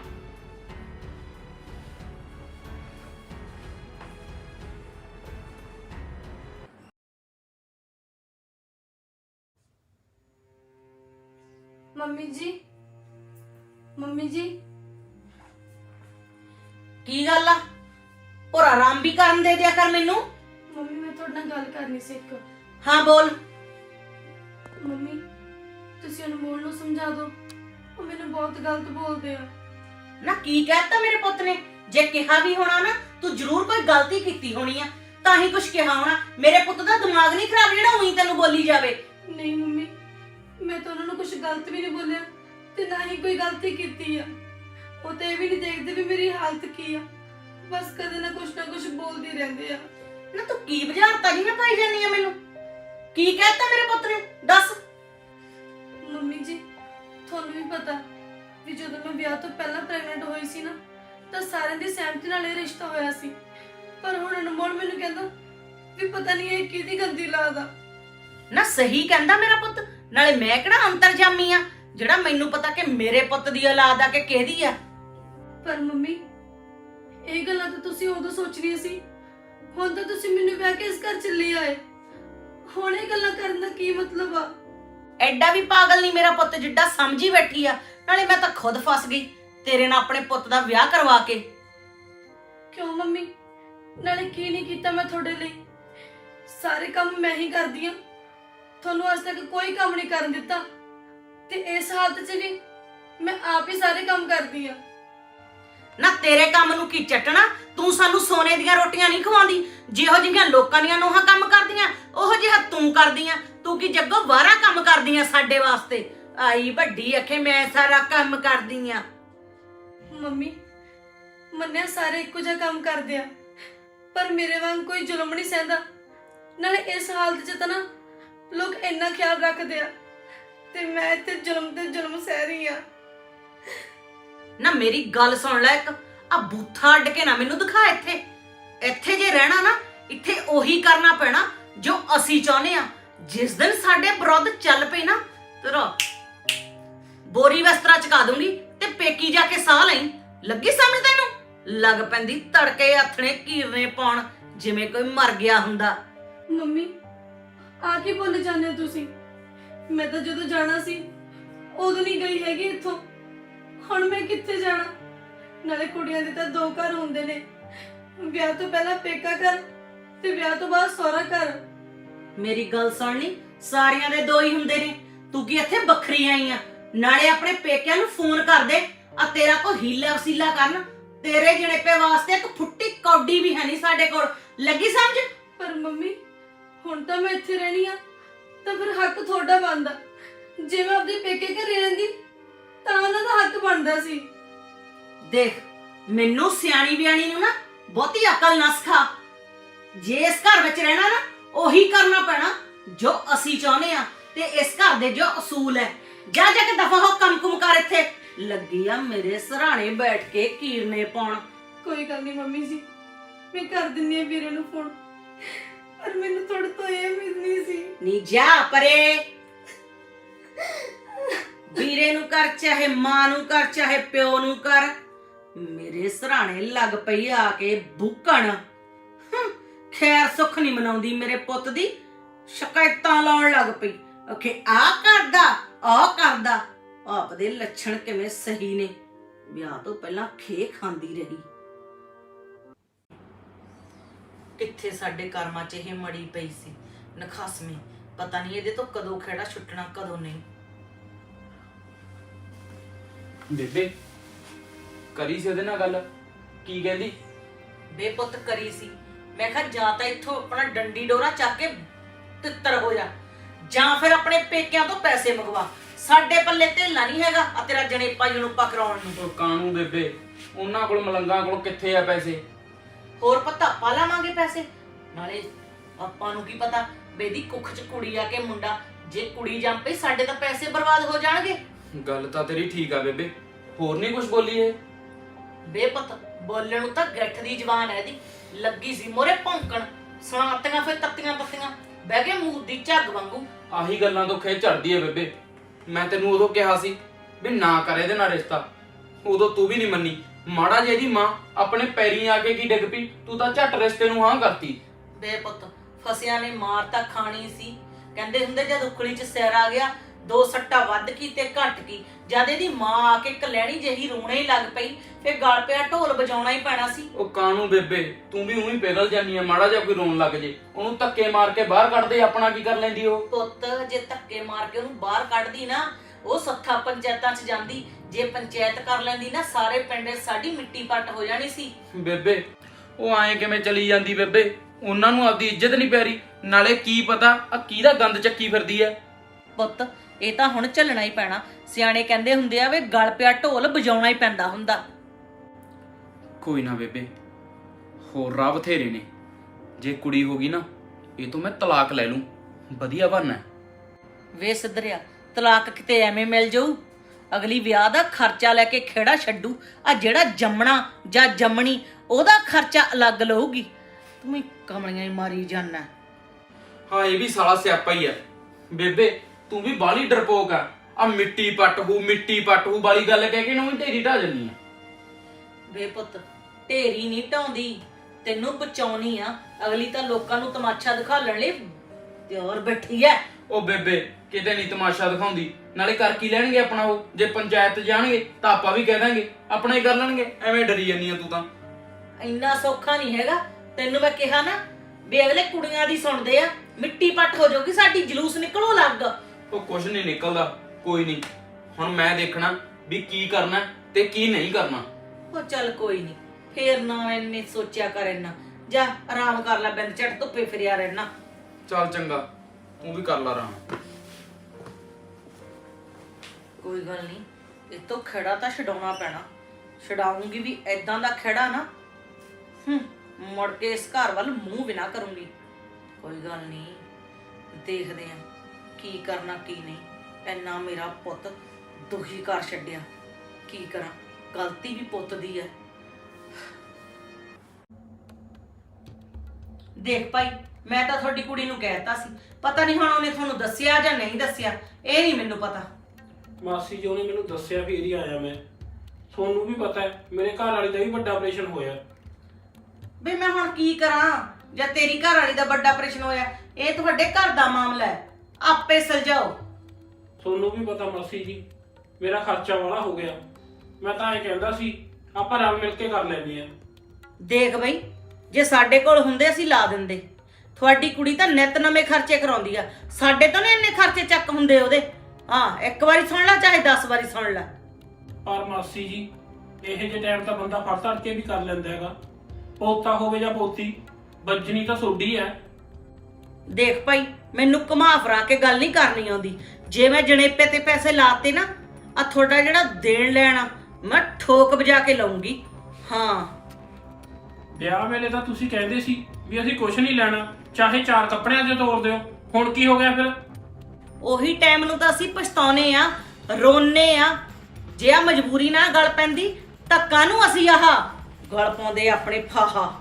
ਦੇ ਦਿਆ ਕਰ ਮੈਨੂੰ। ਮੰਮੀ ਮੈਂ ਤੁਹਾਡੇ ਨਾਲ ਗੱਲ ਕਰਨੀ ਸੀ ਇੱਕ। ਹਾਂ ਬੋਲ। ਮੰਮੀ ਤੁਸੀਂ ਅਨਮੋਲ ਨੂੰ ਸਮਝਾ ਦਿਓ। ਉਹ ਮੈਨੂੰ ਬਹੁਤ ਗਲਤ ਬੋਲਦੇ ਆ। ਨਾ ਕੀ ਕਹਿਤਾ ਮੇਰੇ ਪੁੱਤ ਨੇ? ਜੇ ਕਿਹਾ ਵੀ ਹੋਣਾ ਨਾ ਤੂੰ ਜ਼ਰੂਰ ਕੋਈ ਗਲਤੀ ਕੀਤੀ ਹੋਣੀ ਆ। ਤਾਂ ਹੀ ਕੁਝ ਕਿਹਾ ਹੋਣਾ। ਮੇਰੇ ਪੁੱਤ ਦਾ ਦਿਮਾਗ ਨਹੀਂ ਖਰਾਬ ਜਿਹੜਾ ਉਹੀ ਤੈਨੂੰ ਬੋਲੀ ਜਾਵੇ। ਨਹੀਂ ਮੰਮੀ ਮੈਂ ਤਾਂ ਉਹਨਾਂ ਨੂੰ ਕੁਝ ਗਲਤ ਵੀ ਨਹੀਂ ਬੋਲਿਆ ਤੇ ਨਾ ਹੀ ਕੋਈ ਗਲਤੀ ਕੀਤੀ ਆ। ਉਹ ਤੇ ਇਹ ਵੀ ਨਹੀਂ ਦੇਖਦੇ ਵੀ ਮੇਰੀ ਹਾਲਤ ਕੀ ਆ। ਬਸ ਕਦੇ ਨਾ ਕੁਛ ਨਾ ਕੁਛ ਬੋਲਦੇ ਰਹਿੰਦੇ ਆ। ਨਾ ਤੂੰ ਕੀ ਬੁਝਾਰਤਾ ਜੀ ਨਾ ਪਾਈ ਜਾਨੀ ਆ ਮੈਨੂੰ? ਕੀ ਕਹਿਤਾ ਮੇਰੇ ਪੁੱਤ ਨੇ? ਦੱਸ। ਮੰਮੀ ਜੀ ਤੁਹਾਨੂੰ ਵੀ ਪਤਾ ਵੀ ਜਦੋਂ ਮੈਂ ਵਿਆਹ ਤੋਂ ਪਹਿਲਾਂ ਪ੍ਰੈਗਨੈਂਟ ਹੋਈ ਸੀ ਨਾ ਤਾਂ ਸਾਰਿਆਂ ਦੀ ਸਹਿਮਤੀ ਨਾਲ ਇਹ ਰਿਸ਼ਤਾ ਹੋਇਆ ਸੀ। ਪਰ ਹੁਣ ਅਨਮੋਲ ਮੈਨੂੰ ਕਹਿੰਦਾ ਵੀ ਪਤਾ ਨਹੀਂ ਇਹ ਕਿਹਦੀ ਗੰਦੀ ਲਾਦ ਆ। ਨਾ ਸਹੀ ਕਹਿੰਦਾ ਮੇਰਾ ਪੁੱਤ ਨਾਲੇ ਮੈਂ ਕਿਹੜਾ ਅੰਤਰਜਾਮੀ ਆ ਜਿਹੜਾ ਮੈਨੂੰ ਪਤਾ ਕਿ ਮੇਰੇ ਪੁੱਤ ਦੀ ਔਲਾਦ ਆ ਕਿ ਕਿਹਦੀ ਆ? ਪਰ ਮੰਮੀ ਇਹ ਗੱਲਾਂ ਤਾਂ ਤੁਸੀਂ ਉਦੋਂ ਸੋਚਣੀਆਂ ਸੀ। ਹੁਣ ਤਾਂ ਤੁਸੀਂ ਮੈਨੂੰ ਵਿਆਹ ਕੇ ਇਸ ਘਰ ਚ ਲੈ ਆਏ। ਹੁਣ ਇਹ ਗੱਲਾਂ ਕਰਨ ਦਾ ਕੀ ਮਤਲਬ ਆ? ਐਡਾ ਵੀ ਪਾਗਲ ਨਹੀਂ ਮੇਰਾ ਪੁੱਤ ਜਿੱਡਾ ਸਮਝੀ ਬੈਠੀ ਆ। ਨਾਲੇ ਮੈਂ ਤਾਂ ਖੁਦ ਫਸ ਗਈ ਤੇਰੇ ਨਾਲ ਆਪਣੇ ਪੁੱਤ ਦਾ ਵਿਆਹ ਕਰਵਾ ਕੇ। ਕਿਉਂ ਮੰਮੀ? ਨਾਲੇ ਕੀ ਨਹੀਂ ਕੀਤਾ ਮੈਂ ਤੁਹਾਡੇ ਲਈ? ਸਾਰੇ ਕੰਮ ਮੈਂ ਹੀ ਕਰਦੀ ਆ। ਤੁਹਾਨੂੰ ਅੱਜ ਤੱਕ ਕੋਈ ਕੰਮ ਨਹੀਂ ਕਰਨ ਦਿੱਤਾ। ਤੇ ਇਸ ਹਾਲਤ 'ਚ ਵੀ ਮੈਂ ਆਪ ਹੀ ਸਾਰੇ ਕੰਮ ਕਰਦੀ ਆ। ਨਾ ਤੇਰੇ ਕੰਮ ਨੂੰ ਕੀ ਚੱਟਣਾ? ਤੂੰ ਸਾਨੂੰ ਸੋਨੇ ਦੀਆਂ ਰੋਟੀਆਂ ਨਹੀਂ ਖਵਾਉਂਦੀ। ਜਿਹੋ ਜਿਹੀਆਂ ਲੋਕਾਂ ਦੀਆਂ ਨੋਹਾਂ ਕੰਮ ਕਰਦੀਆਂ, ਉਹੋ ਜਿਹਾ ਤੂੰ ਕਰਦੀਆਂ। ਤੂੰ ਕੀ ਜੱਗੋ ਵਾਰਾ ਕੰਮ ਕਰਦੀਆਂ ਸਾਡੇ ਵਾਸਤੇ? ਆਈ ਵੱਡੀ ਅਖੇ, ਮੈਂ ਸਾਰਾ ਕੰਮ ਕਰਦੀ ਮੰਮੀ, ਮੰਨਿਆ ਸਾਰੇ ਇੱਕੋ ਜਿਹਾ ਕੰਮ ਕਰਦੇ ਆ। ਪਰ ਮੇਰੇ ਵਾਂਗ ਕੋਈ ਜ਼ੁਲਮ ਨਹੀਂ ਸਹਿੰਦਾ। ਨਾਲੇ ਇਸ ਹਾਲਤ 'ਚ ਤਾਂ ਨਾ ਲੋਕ ਇੰਨਾ ਖਿਆਲ ਰੱਖਦੇ ਆ। ਤੇ ਮੈਂ ਇੱਥੇ ਜ਼ੁਲਮ ਤੇ ਜ਼ੁਲਮ ਸਹਿ ਰਹੀ ਆ। ਨਾ ਮੇਰੀ ਗੱਲ ਸੁਣ ਲੈ ਇੱਕ। ਆ ਬੂਥਾ ਅੱਡ ਕੇ ਨਾ ਮੈਨੂੰ ਦਿਖਾ ਇੱਥੇ। ਇੱਥੇ ਜੇ ਰਹਿਣਾ ਨਾ, ਇੱਥੇ ਉਹੀ ਕਰਨਾ ਪੈਣਾ ਜੋ ਅਸੀਂ ਚਾਹੁੰਦੇ ਆ ਜਿਸ ਦਿਨ ਸਾਡੇ ਵਿਰੁੱਧ ਚੱਲ ਪਈ ਨਾ, ਤੇਰਾ ਬੋਰੀ ਵਸਤਰਾ ਚਕਾ ਦੂੰਗੀ ਤੇ ਪੇਕੀ ਜਾ ਕੇ ਸਾਹ ਲਈ। ਲੱਗੀ ਸਮਝ ਤੈਨੂੰ? ਲੱਗ ਪੈਂਦੀ ਤੜਕੇ ਹੱਥਣੇ ਕੀਰਨੇ ਪਾਉਣ, ਜਿਵੇਂ ਕੋਈ ਮਰ ਗਿਆ ਹੁੰਦਾ। ਮੰਮੀ ਆ ਕੀ ਬੋਲ ਜਾਂਦੇ ਹੋ ਤੁਸੀਂ? ਮੈਂ ਤਾਂ ਜਦੋਂ ਜਾਣਾ ਸੀ, ਉਦੋਂ ਨਹੀਂ ਗਈ ਹੈਗੀ ਇੱਥੋਂ। ਹੁਣ ਮੈਂ ਕਿੱਥੇ ਜਾਣਾ? ਨਾਲੇ ਕੁੜੀਆਂ ਦੇ ਤਾਂ ਦੋ ਘਰ ਹੁੰਦੇ ਨੇ। ਵਿਆਹ ਤੋਂ ਪਹਿਲਾਂ ਪੇਕਾ ਘਰ ਤੇ ਵਿਆਹ ਤੋਂ ਬਾਅਦ ਸਹੁਰਾ ਘਰ। ਮੇਰੀ ਗੱਲ ਸੁਣ ਲਈ ਸਾਰਿਆਂ ਦੇ ਦੋ ਹੀ ਹੁੰਦੇ ਨੇ। ਤੂੰ ਕੀ ਇੱਥੇ ਵੱਖਰੀ ਆਈ ਆ? ਨਾਲੇ ਆਪਣੇ ਪੇਕਿਆਂ ਨੂੰ ਫੋਨ ਕਰ ਦੇ। ਆ ਤੇਰਾ ਕੋ ਹੀਲਾ ਵਸੀਲਾ ਕਰਨ। ਤੇਰੇ ਜਣੇਪੇ ਵਾਸਤੇ ਇੱਕ ਫੁੱਟੀ ਕੌਡੀ ਵੀ ਹੈ ਨਹੀਂ ਸਾਡੇ ਕੋਲ। ਲੱਗੀ ਸਮਝ? ਪਰ ਮੰਮੀ ਹੁਣ ਤਾਂ ਮੈਂ ਇੱਥੇ ਰਹਿਣੀ ਆ। ਤਾਂ ਫਿਰ ਹੱਕ ਤੁਹਾਡਾ ਬਣਦਾ। ਜੇ ਮੈਂ ਆਪਦੇ ਪੇਕੇ ਘਰੇ ਰਹਿੰਦੀ ਤਾਂ ਉਹਨਾਂ ਦਾ ਹੱਕ ਬਣਦਾ ਸੀ। ਦੇਖ ਮੈਨੂੰ ਸਿਆਣੀ ਬਿਆਣੀ ਨੂੰ ਨਾ ਬਹੁਤੀ ਅਕਲ ਨਾ ਸਿਖਾ। ਜੇ ਇਸ ਘਰ ਵਿੱਚ ਰਹਿਣਾ ਨਾ ਉਹੀ ਕਰਨਾ ਪੈਣਾ ਜੋ ਅਸੀਂ ਚਾਹੁੰਦੇ ਆ ਤੇ ਇਸ ਘਰ ਦੇ ਜੋ ਅਸੂਲ ਹੈ। ਜਾ ਜਾ ਕੇ ਦਫਾ ਹੋ ਕੰਮ ਕੁਮ ਕਰ ਇੱਥੇ। ਲੱਗੀ ਆ ਮੇਰੇ ਸਰਾਣੇ ਬੈਠ ਕੇ ਕੀਰਨੇ ਪਾਉਣ। ਕੋਈ ਗੱਲ ਨਹੀਂ ਮੰਮੀ ਜੀ ਮੈਂ ਕਰ ਦਿੰਨੀ ਆ ਵੀਰੇ ਨੂੰ ਫੋਨ ਪਰ ਮੈਨੂੰ ਤੁਹਾਡੇ ਤੋਂ ਇਹ ਉਮੀਦ ਨਹੀਂ ਸੀ। ਨੀ ਜਾ ਪਰੇ। ਵੀਰੇ ਨੂੰ ਕਰ, ਚਾਹੇ ਮਾਂ ਨੂੰ ਕਰ, ਚਾਹੇ ਪਿਓ ਨੂੰ ਕਰ। ਮੇਰੇ ਸਰਾਣੇ ਲੱਗ ਪਈ ਆ ਕੇ ਬੁੱਕਣ ਖੈਰ ਸੁੱਖ ਨਹੀਂ ਮਨਾਉਂਦੀ ਮੇਰੇ ਪੁੱਤ ਦੀ। ਸ਼ਿਕਾਇਤਾਂ ਲਾਉਣ ਲੱਗ ਪਈ। ਓਕੇ ਆ ਕਰਦਾ ਆ ਕਰਦਾ। ਆਪਦੇ ਲੱਛਣ ਕਿਵੇਂ ਸਹੀ ਨੇ। ਵਿਆਹ ਤੋਂ ਪਹਿਲਾਂ ਖੇ ਖਾਂਦੀ ਰਹੀ। ਕਿੱਥੇ ਸਾਡੇ ਕਰਮਾਂ 'ਚ ਇਹ ਮੜੀ ਪਈ ਸੀ। ਨਖਾਸਮੀ ਪਤਾ ਨਹੀਂ ਇਹਦੇ ਤੋਂ ਕਦੋਂ ਖੇੜਾ ਛੁੱਟਣਾ, ਕਦੋਂ ਨਹੀਂ। ਬੇਬੇ ਕਰੀ ਸੀ ਉਹਦੇ ਨਾਲ ਗੱਲ? ਕੀ ਕਹਿੰਦੀ? ਬੇਪੁੱਤ ਕਰੀ ਸੀ। ਮੈਂ ਕਿਹਾ ਜਾਂ ਤਾਂ ਇੱਥੋਂ ਆਪਣਾ ਡੰਡੀ ਡੋਰਾ ਚੱਕ ਕੇ ਤਿੱਤਰ ਹੋ ਜਾ ਜਾਂ ਫਿਰ ਆਪਣੇ ਪੇਕਿਆਂ ਤੋਂ ਪੈਸੇ ਮੰਗਵਾ। ਸਾਡੇ ਪੱਲੇ ਧੇਲਾ ਨਹੀਂ ਹੈਗਾ ਆ ਤੇਰਾ ਜਣੇਪਾ ਜਣੂਪਾ ਕਰਾਉਣ ਨੂੰ। ਉਹ ਕਾਣੂ ਬੇਬੇ? ਉਹਨਾਂ ਕੋਲ ਮਲੰਗਾਂ ਕੋਲ ਕਿੱਥੇ ਆ ਪੈਸੇ? ਹੋਰ ਪਤਾ ਪਾ ਲਾਵਾਂਗੇ ਪੈਸੇ। ਨਾਲੇ ਆਪਾਂ ਨੂੰ ਕੀ ਪਤਾ ਬੇਦੀ ਕੁੱਖ 'ਚ ਕੁੜੀ ਆ ਕੇ ਮੁੰਡਾ ਜੇ ਕੁੜੀ ਜੰਮ ਪਈ ਸਾਡੇ ਤਾਂ ਪੈਸੇ ਬਰਬਾਦ ਹੋ ਜਾਣਗੇ। ਗੱਲ ਤਾਂ ਤੇਰੀ ਠੀਕ ਆ ਬੇਬੇ। ਹੋਰ ਨਹੀਂ ਕੁਝ ਬੋਲੀ ਇਹ? ਬੇਪਤ ਬੋਲਣ ਨੂੰ ਤਾਂ ਗੱਠ ਦੀ ਜ਼ਬਾਨ ਹੈ ਦੀ ਲੱਗੀ ਸੀ ਮੋਰੇ ਭੌਂਕਣ ਸੁਣਾਤੀਆਂ ਫਿਰ ਤੱਤੀਆਂ ਤੱਤੀਆਂ। ਬਹਿ ਗਏ ਮੂੰਹ ਦੀ ਝੱਗ ਵਾਂਗੂ। ਆਹੀ ਗੱਲਾਂ ਤੋਂ ਖੇ ਚੜਦੀ ਏ ਬੇਬੇ। ਮੈਂ ਤੈਨੂੰ ਉਦੋਂ ਕਿਹਾ ਸੀ ਵੀ ਨਾ ਕਰ ਇਹਦੇ ਨਾਲ ਰਿਸ਼ਤਾ। ਉਦੋਂ ਤੂੰ ਵੀ ਨਹੀਂ ਮੰਨੀ। ਮਾੜਾ ਜਿਹੀ ਦੀ ਮਾਂ ਆਪਣੇ ਪੈਰੀਂ ਆ ਕੇ ਕੀ ਡਿੱਗ ਪਈ? ਤੂੰ ਤਾਂ ਝੱਟ ਰਿਸ਼ਤੇ ਨੂੰ ਹਾਂ ਕਰਤੀ। ਬੇਪਤ ਫਸਿਆਂ ਨੇ ਮਾਰ ਤਾਂ ਖਾਣੀ ਸੀ। ਕਹਿੰਦੇ ਹੁੰਦੇ ਜਦ ਉਖਲੀ 'ਚ ਸਿਰ ਆ ਗਿਆ ਦੋ ਸੱਟਾ ਵੱਧ ਕੀ ਤੇ ਘਟ ਕੀ। ਜਦ ਇਹਦੀ ਮਾਂ ਆ ਕੇ ਕਲੈਣੀ ਜਿਹੀ ਰੋਣੇ ਹੀ ਲੱਗ ਪਈ ਫੇ ਗਲ ਪਿਆ ਢੋਲ ਵਜਾਉਣਾ ਹੀ ਪੈਣਾ ਸੀ। ਉਹ ਕਾਣੂ ਬੇਬੇ ਤੂੰ ਵੀ ਉਹੀ ਪਿਘਲ ਜਾਨੀ ਆ ਮਾੜਾ ਜਿਹਾ ਕੋਈ ਰੋਣ ਲੱਗ ਜੇ। ਉਹਨੂੰ ਧੱਕੇ ਮਾਰ ਕੇ ਬਾਹਰ ਕੱਢ ਦੇ ਆਪਣਾ ਕੀ ਕਰ ਲੈਂਦੀ ਉਹ? ਪੁੱਤ ਜੇ ਧੱਕੇ ਮਾਰ ਕੇ ਉਹਨੂੰ ਬਾਹਰ ਕੱਢਦੀ ਨਾ ਉਹ ਸੱਥਾ ਪੰਚਾਇਤਾਂ 'ਚ ਜਾਂਦੀ। ਜੇ ਪੰਚਾਇਤ ਕਰ ਲੈਂਦੀ ਨਾ ਸਾਰੇ ਪਿੰਡ ਸਾਡੀ ਮਿੱਟੀ ਪੱਟ ਹੋ ਜਾਣੀ ਸੀ। ਬੇਬੇ ਉਹ ਐਂ ਕਿਵੇਂ ਚਲੀ ਜਾਂਦੀ ਬੇਬੇ? ਉਹਨਾਂ ਨੂੰ ਆਪਦੀ ਇੱਜ਼ਤ ਨਹੀਂ ਪਿਆਰੀ। ਨਾਲੇ ਕੀ ਪਤਾ ਆ ਕਿਹਦਾ ਗੰਦ ਚੱਕੀ ਫਿਰਦੀ ਐ ਪੁੱਤ ਇਹ ਤਾਂ ਹੁਣ ਚੱਲਣਾ ਹੀ ਪੈਣਾ। ਸਿਆਣੇ ਕਹਿੰਦੇ ਹੁੰਦੇ ਆ ਵੇ ਗਲ ਪਿਆ ਢੋਲ ਵਜਾਉਣਾ ਹੀ ਪੈਂਦਾ ਹੁੰਦਾ। ਕੋਈ ਨਾ ਬੇਬੇ ਹੋਰ ਰਾਹ ਬਥੇਰੇ ਨੇ। ਜੇ ਕੁੜੀ ਹੋ ਗਈ ਨਾ ਇਹ ਤੋਂ ਮੈਂ ਤਲਾਕ ਲੈ ਲੂੰ। ਵਧੀਆ ਬਣਨਾ ਵੇ ਸਿੱਧਰਿਆ ਤਲਾਕ ਕਿਤੇ ਐਵੇਂ ਮਿਲ ਜਾਊ? ਅਗਲੀ ਵਿਆਹ ਦਾ ਖਰਚਾ ਲੈ ਕੇ ਖੇੜਾ ਛੱਡੂ। ਆ ਜਿਹੜਾ ਜੰਮਣਾ ਜਾਂ ਜੰਮਣੀ ਉਹਦਾ ਖਰਚਾ ਅਲੱਗ ਲਊਗੀ। ਤੂੰ ਹੀ ਕਮਲੀਆਂ ਹੀ ਮਾਰੀ ਜਾਨਾ। ਹਾਂ ਇਹ ਵੀ ਸਾਲਾ ਸਿਆਪਾ ਹੀ ਆ। ਬੇਬੇ ਤੂੰ ਵੀ ਬਾਲੀ ਡਰਪੋਕ ਆ। ਆ ਮਿੱਟੀ ਪੱਟ ਹੂ ਮਿੱਟੀ ਪੱਟ ਹੂ ਬਾਲੀ ਗੱਲ ਕਹਿ ਕੇ ਨੂੰ ਢੇਰੀ ਢਾ ਜੰਨੀ ਆ। ਵੇ ਪੁੱਤ ਢੇਰੀ ਨਹੀਂ ਢਾਉਂਦੀ ਤੈਨੂੰ ਬਚਾਉਣੀ ਆ। ਅਗਲੀ ਤਾਂ ਲੋਕਾਂ ਨੂੰ ਤਮਾਸ਼ਾ ਦਿਖਾਉਣ ਲਈ ਤਿਆਰ ਬੈਠੀ ਐ। ਉਹ ਬੇਬੇ ਕਿਤੇ ਨਹੀਂ ਤਮਾਸ਼ਾ ਦਿਖਾਉਂਦੀ। ਨਾਲੇ ਕਰ ਕੀ ਲੈਣਗੇ ਆਪਣਾ ਉਹ? ਜੇ ਪੰਚਾਇਤ ਜਾਣਗੇ ਤਾਂ ਆਪਾਂ ਵੀ ਕਹਿ ਦਾਂਗੇ। ਆਪਣਾ ਹੀ ਕਰ ਲੈਣਗੇ। ਐਵੇਂ ਡਰੀ ਜੰਨੀ ਆ ਤੂੰ ਤਾਂ। ਇੰਨਾ ਸੌਖਾ ਨਹੀਂ ਹੈਗਾ। ਤੈਨੂੰ ਮੈਂ ਕਿਹਾ ਨਾ ਵੀ ਅਗਲੇ ਕੁੜੀਆਂ ਦੀ ਸੁਣਦੇ ਆ ਮਿੱਟੀ ਪੱਟ ਹੋ ਜਾਊਗੀ ਸਾਡੀ ਜਲੂਸ ਨਿਕਲੂ ਲੱਗ ਉਹ ਕੁਝ ਨਹੀਂ ਨਿਕਲਦਾ ਕੋਈ ਨਹੀਂ। ਹੁਣ ਮੈਂ ਦੇਖਣਾ ਵੀ ਕੀ ਕਰਨਾ ਤੇ ਕੀ ਨਹੀਂ ਕਰਨਾ। ਉਹ ਚੱਲ ਕੋਈ ਨਹੀਂ ਫੇਰ ਨਾ ਇੰਨੇ ਸੋਚਿਆ ਕਰ ਇੰਨਾ। ਜਾ ਆਰਾਮ ਕਰ ਲੈ ਬਿੰਦ ਝੜ ਧੁੱਪੇ ਫਿਰਿਆ ਰਹਿਣਾ। ਚੱਲ ਚੰਗਾ ਤੂੰ ਵੀ ਕਰ ਲਾ ਆਰਾਮ। ਕੋਈ ਗੱਲ ਨਹੀਂ ਇਹ ਤੋਂ ਖੜਾ ਤਾਂ ਛਡਾਉਣਾ ਪੈਣਾ। ਛਡਾਉਂਗੀ ਵੀ ਐਦਾਂ ਦਾ ਖੜਾ ਨਾ ਹੂੰ ਮੁੜ ਕੇ ਇਸ ਘਰ ਵੱਲ ਮੂੰਹ ਵੀ ਨਾ ਕਰੂੰਗੀ। ਕੋਈ ਗੱਲ ਨਹੀਂ ਦੇਖਦੇ ਆ। ਕੀ ਕਰਨਾ ਕੀ ਨਹੀਂ। ਐਨਾ ਮੇਰਾ ਪੁੱਤ ਦੁਖੀ ਕਰ ਛੱਡਿਆ। ਕੀ ਕਰਾਂ? ਗਲਤੀ ਵੀ ਪੁੱਤ ਦੀ ਹੈ ਦੇਖ ਭਾਈ ਮੈਂ ਤਾਂ ਤੁਹਾਡੀ ਕੁੜੀ ਨੂੰ ਕਹਿਤਾ ਸੀ। ਪਤਾ ਨਹੀਂ ਹੁਣ ਉਹਨੇ ਤੁਹਾਨੂੰ ਦੱਸਿਆ ਜਾਂ ਨਹੀਂ ਦੱਸਿਆ। ਇਹ ਨਹੀਂ ਮੈਨੂੰ ਪਤਾ। ਮਾਸੀ ਜੀ ਉਹਨੇ ਮੈਨੂੰ ਦੱਸਿਆ ਫਿਰ ਹੀ ਆਇਆ ਮੈਂ। ਤੁਹਾਨੂੰ ਵੀ ਪਤਾ ਹੈ ਮੇਰੇ ਘਰ ਵਾਲੀ ਦਾ ਵੀ ਵੱਡਾ ਆਪਰੇਸ਼ਨ ਹੋਇਆ। ਬਈ ਮੈਂ ਹੁਣ ਕੀ ਕਰਾਂ? ਜਾਂ ਤੇਰੀ ਘਰ ਵਾਲੀ ਦਾ ਵੱਡਾ ਆਪਰੇਸ਼ਨ ਹੋਇਆ। ਇਹ ਤੁਹਾਡੇ ਘਰ ਦਾ ਮਾਮਲਾ ਹੈ ਆਪੇ ਸੁਲਝਾਓ ਤੁਹਾਨੂੰ ਵੀ ਪਤਾ ਮਾਸੀ ਜੀ ਮੇਰਾ ਖਰਚਾ ਵਾਲਾ ਹੋ ਗਿਆ। ਮੈਂ ਤਾਂ ਇਹ ਕਹਿੰਦਾ ਸੀ ਆਪਾਂ ਰਲ ਮਿਲ ਕੇ ਕਰ ਲੈਂਦੇ ਆ ਦੇਖ ਬਈ ਜੇ ਸਾਡੇ ਕੋਲ ਹੁੰਦੇ ਅਸੀਂ ਲਾ ਦਿੰਦੇ। ਤੁਹਾਡੀ ਕੁੜੀ ਤਾਂ ਨਿਤ ਨਵੇਂ ਖਰਚੇ ਕਰਾਉਂਦੀ ਆ। ਸਾਡੇ ਤਾਂ ਨਹੀਂ ਇੰਨੇ ਖਰਚੇ ਚੱਕ ਹੁੰਦੇ ਉਹਦੇ। ਹਾਂ ਇੱਕ ਵਾਰੀ ਸੁਣ ਲੈ ਚਾਹੇ 10 ਵਾਰੀ ਸੁਣ ਲੈ। ਪਰ ਮਾਸੀ ਜੀ ਇਹ ਜੇ ਟਾਈਮ ਤਾਂ ਬੰਦਾ ਫੜ ਤੜ ਕੇ ਵੀ ਕਰ ਲੈਂਦਾ ਹੈਗਾ। ਪੋਤਾ ਹੋਵੇ ਜਾਂ ਪੋਤੀ ਵੱਜਣੀ ਤਾਂ ਸੋਡੀ ਹੈ। ਦੇਖ ਭਾਈ ਮੈਨੂੰ ਘੁਮਾ ਫਰਾ ਕੇ ਗੱਲ ਨਹੀਂ ਕਰਨੀ ਆਉਂਦੀ। ਜੇ ਮੈਂ ਜਣੇਪੇ ਤੇ ਪੈਸੇ ਲਾਤੇ ਨਾ ਆ ਤੁਹਾਡਾ ਜਿਹੜਾ ਦੇਣ ਲੈਣਾ ਮੈਂ ਠੋਕ ਵਜਾ ਕੇ ਲਾਉਂਗੀ ਹਾਂ। ਵਿਆਹ ਵੇਲੇ ਤਾਂ ਤੁਸੀਂ ਕਹਿੰਦੇ ਸੀ ਵੀ ਅਸੀਂ ਕੁਝ ਨਹੀਂ ਲੈਣਾ ਚਾਹੇ ਚਾਰ ਕੱਪੜਿਆਂ 'ਚ ਤੋੜ ਦਿਓ। ਹੁਣ ਕੀ ਹੋ ਗਿਆ ਫਿਰ? ਉਹੀ ਟਾਈਮ ਨੂੰ ਤਾਂ ਅਸੀਂ ਪਛਤਾਉਨੇ ਆ ਰੋਨੇ ਆ। ਜੇ ਆ ਮਜਬੂਰੀ ਨਾਲ ਗਲ ਪੈਂਦੀ ਤਾਂ ਕਾਹਨੂੰ ਅਸੀਂ ਆਹ ਗਲ ਪਾਉਂਦੇ ਆਪਣੇ ਫਾਹਾ?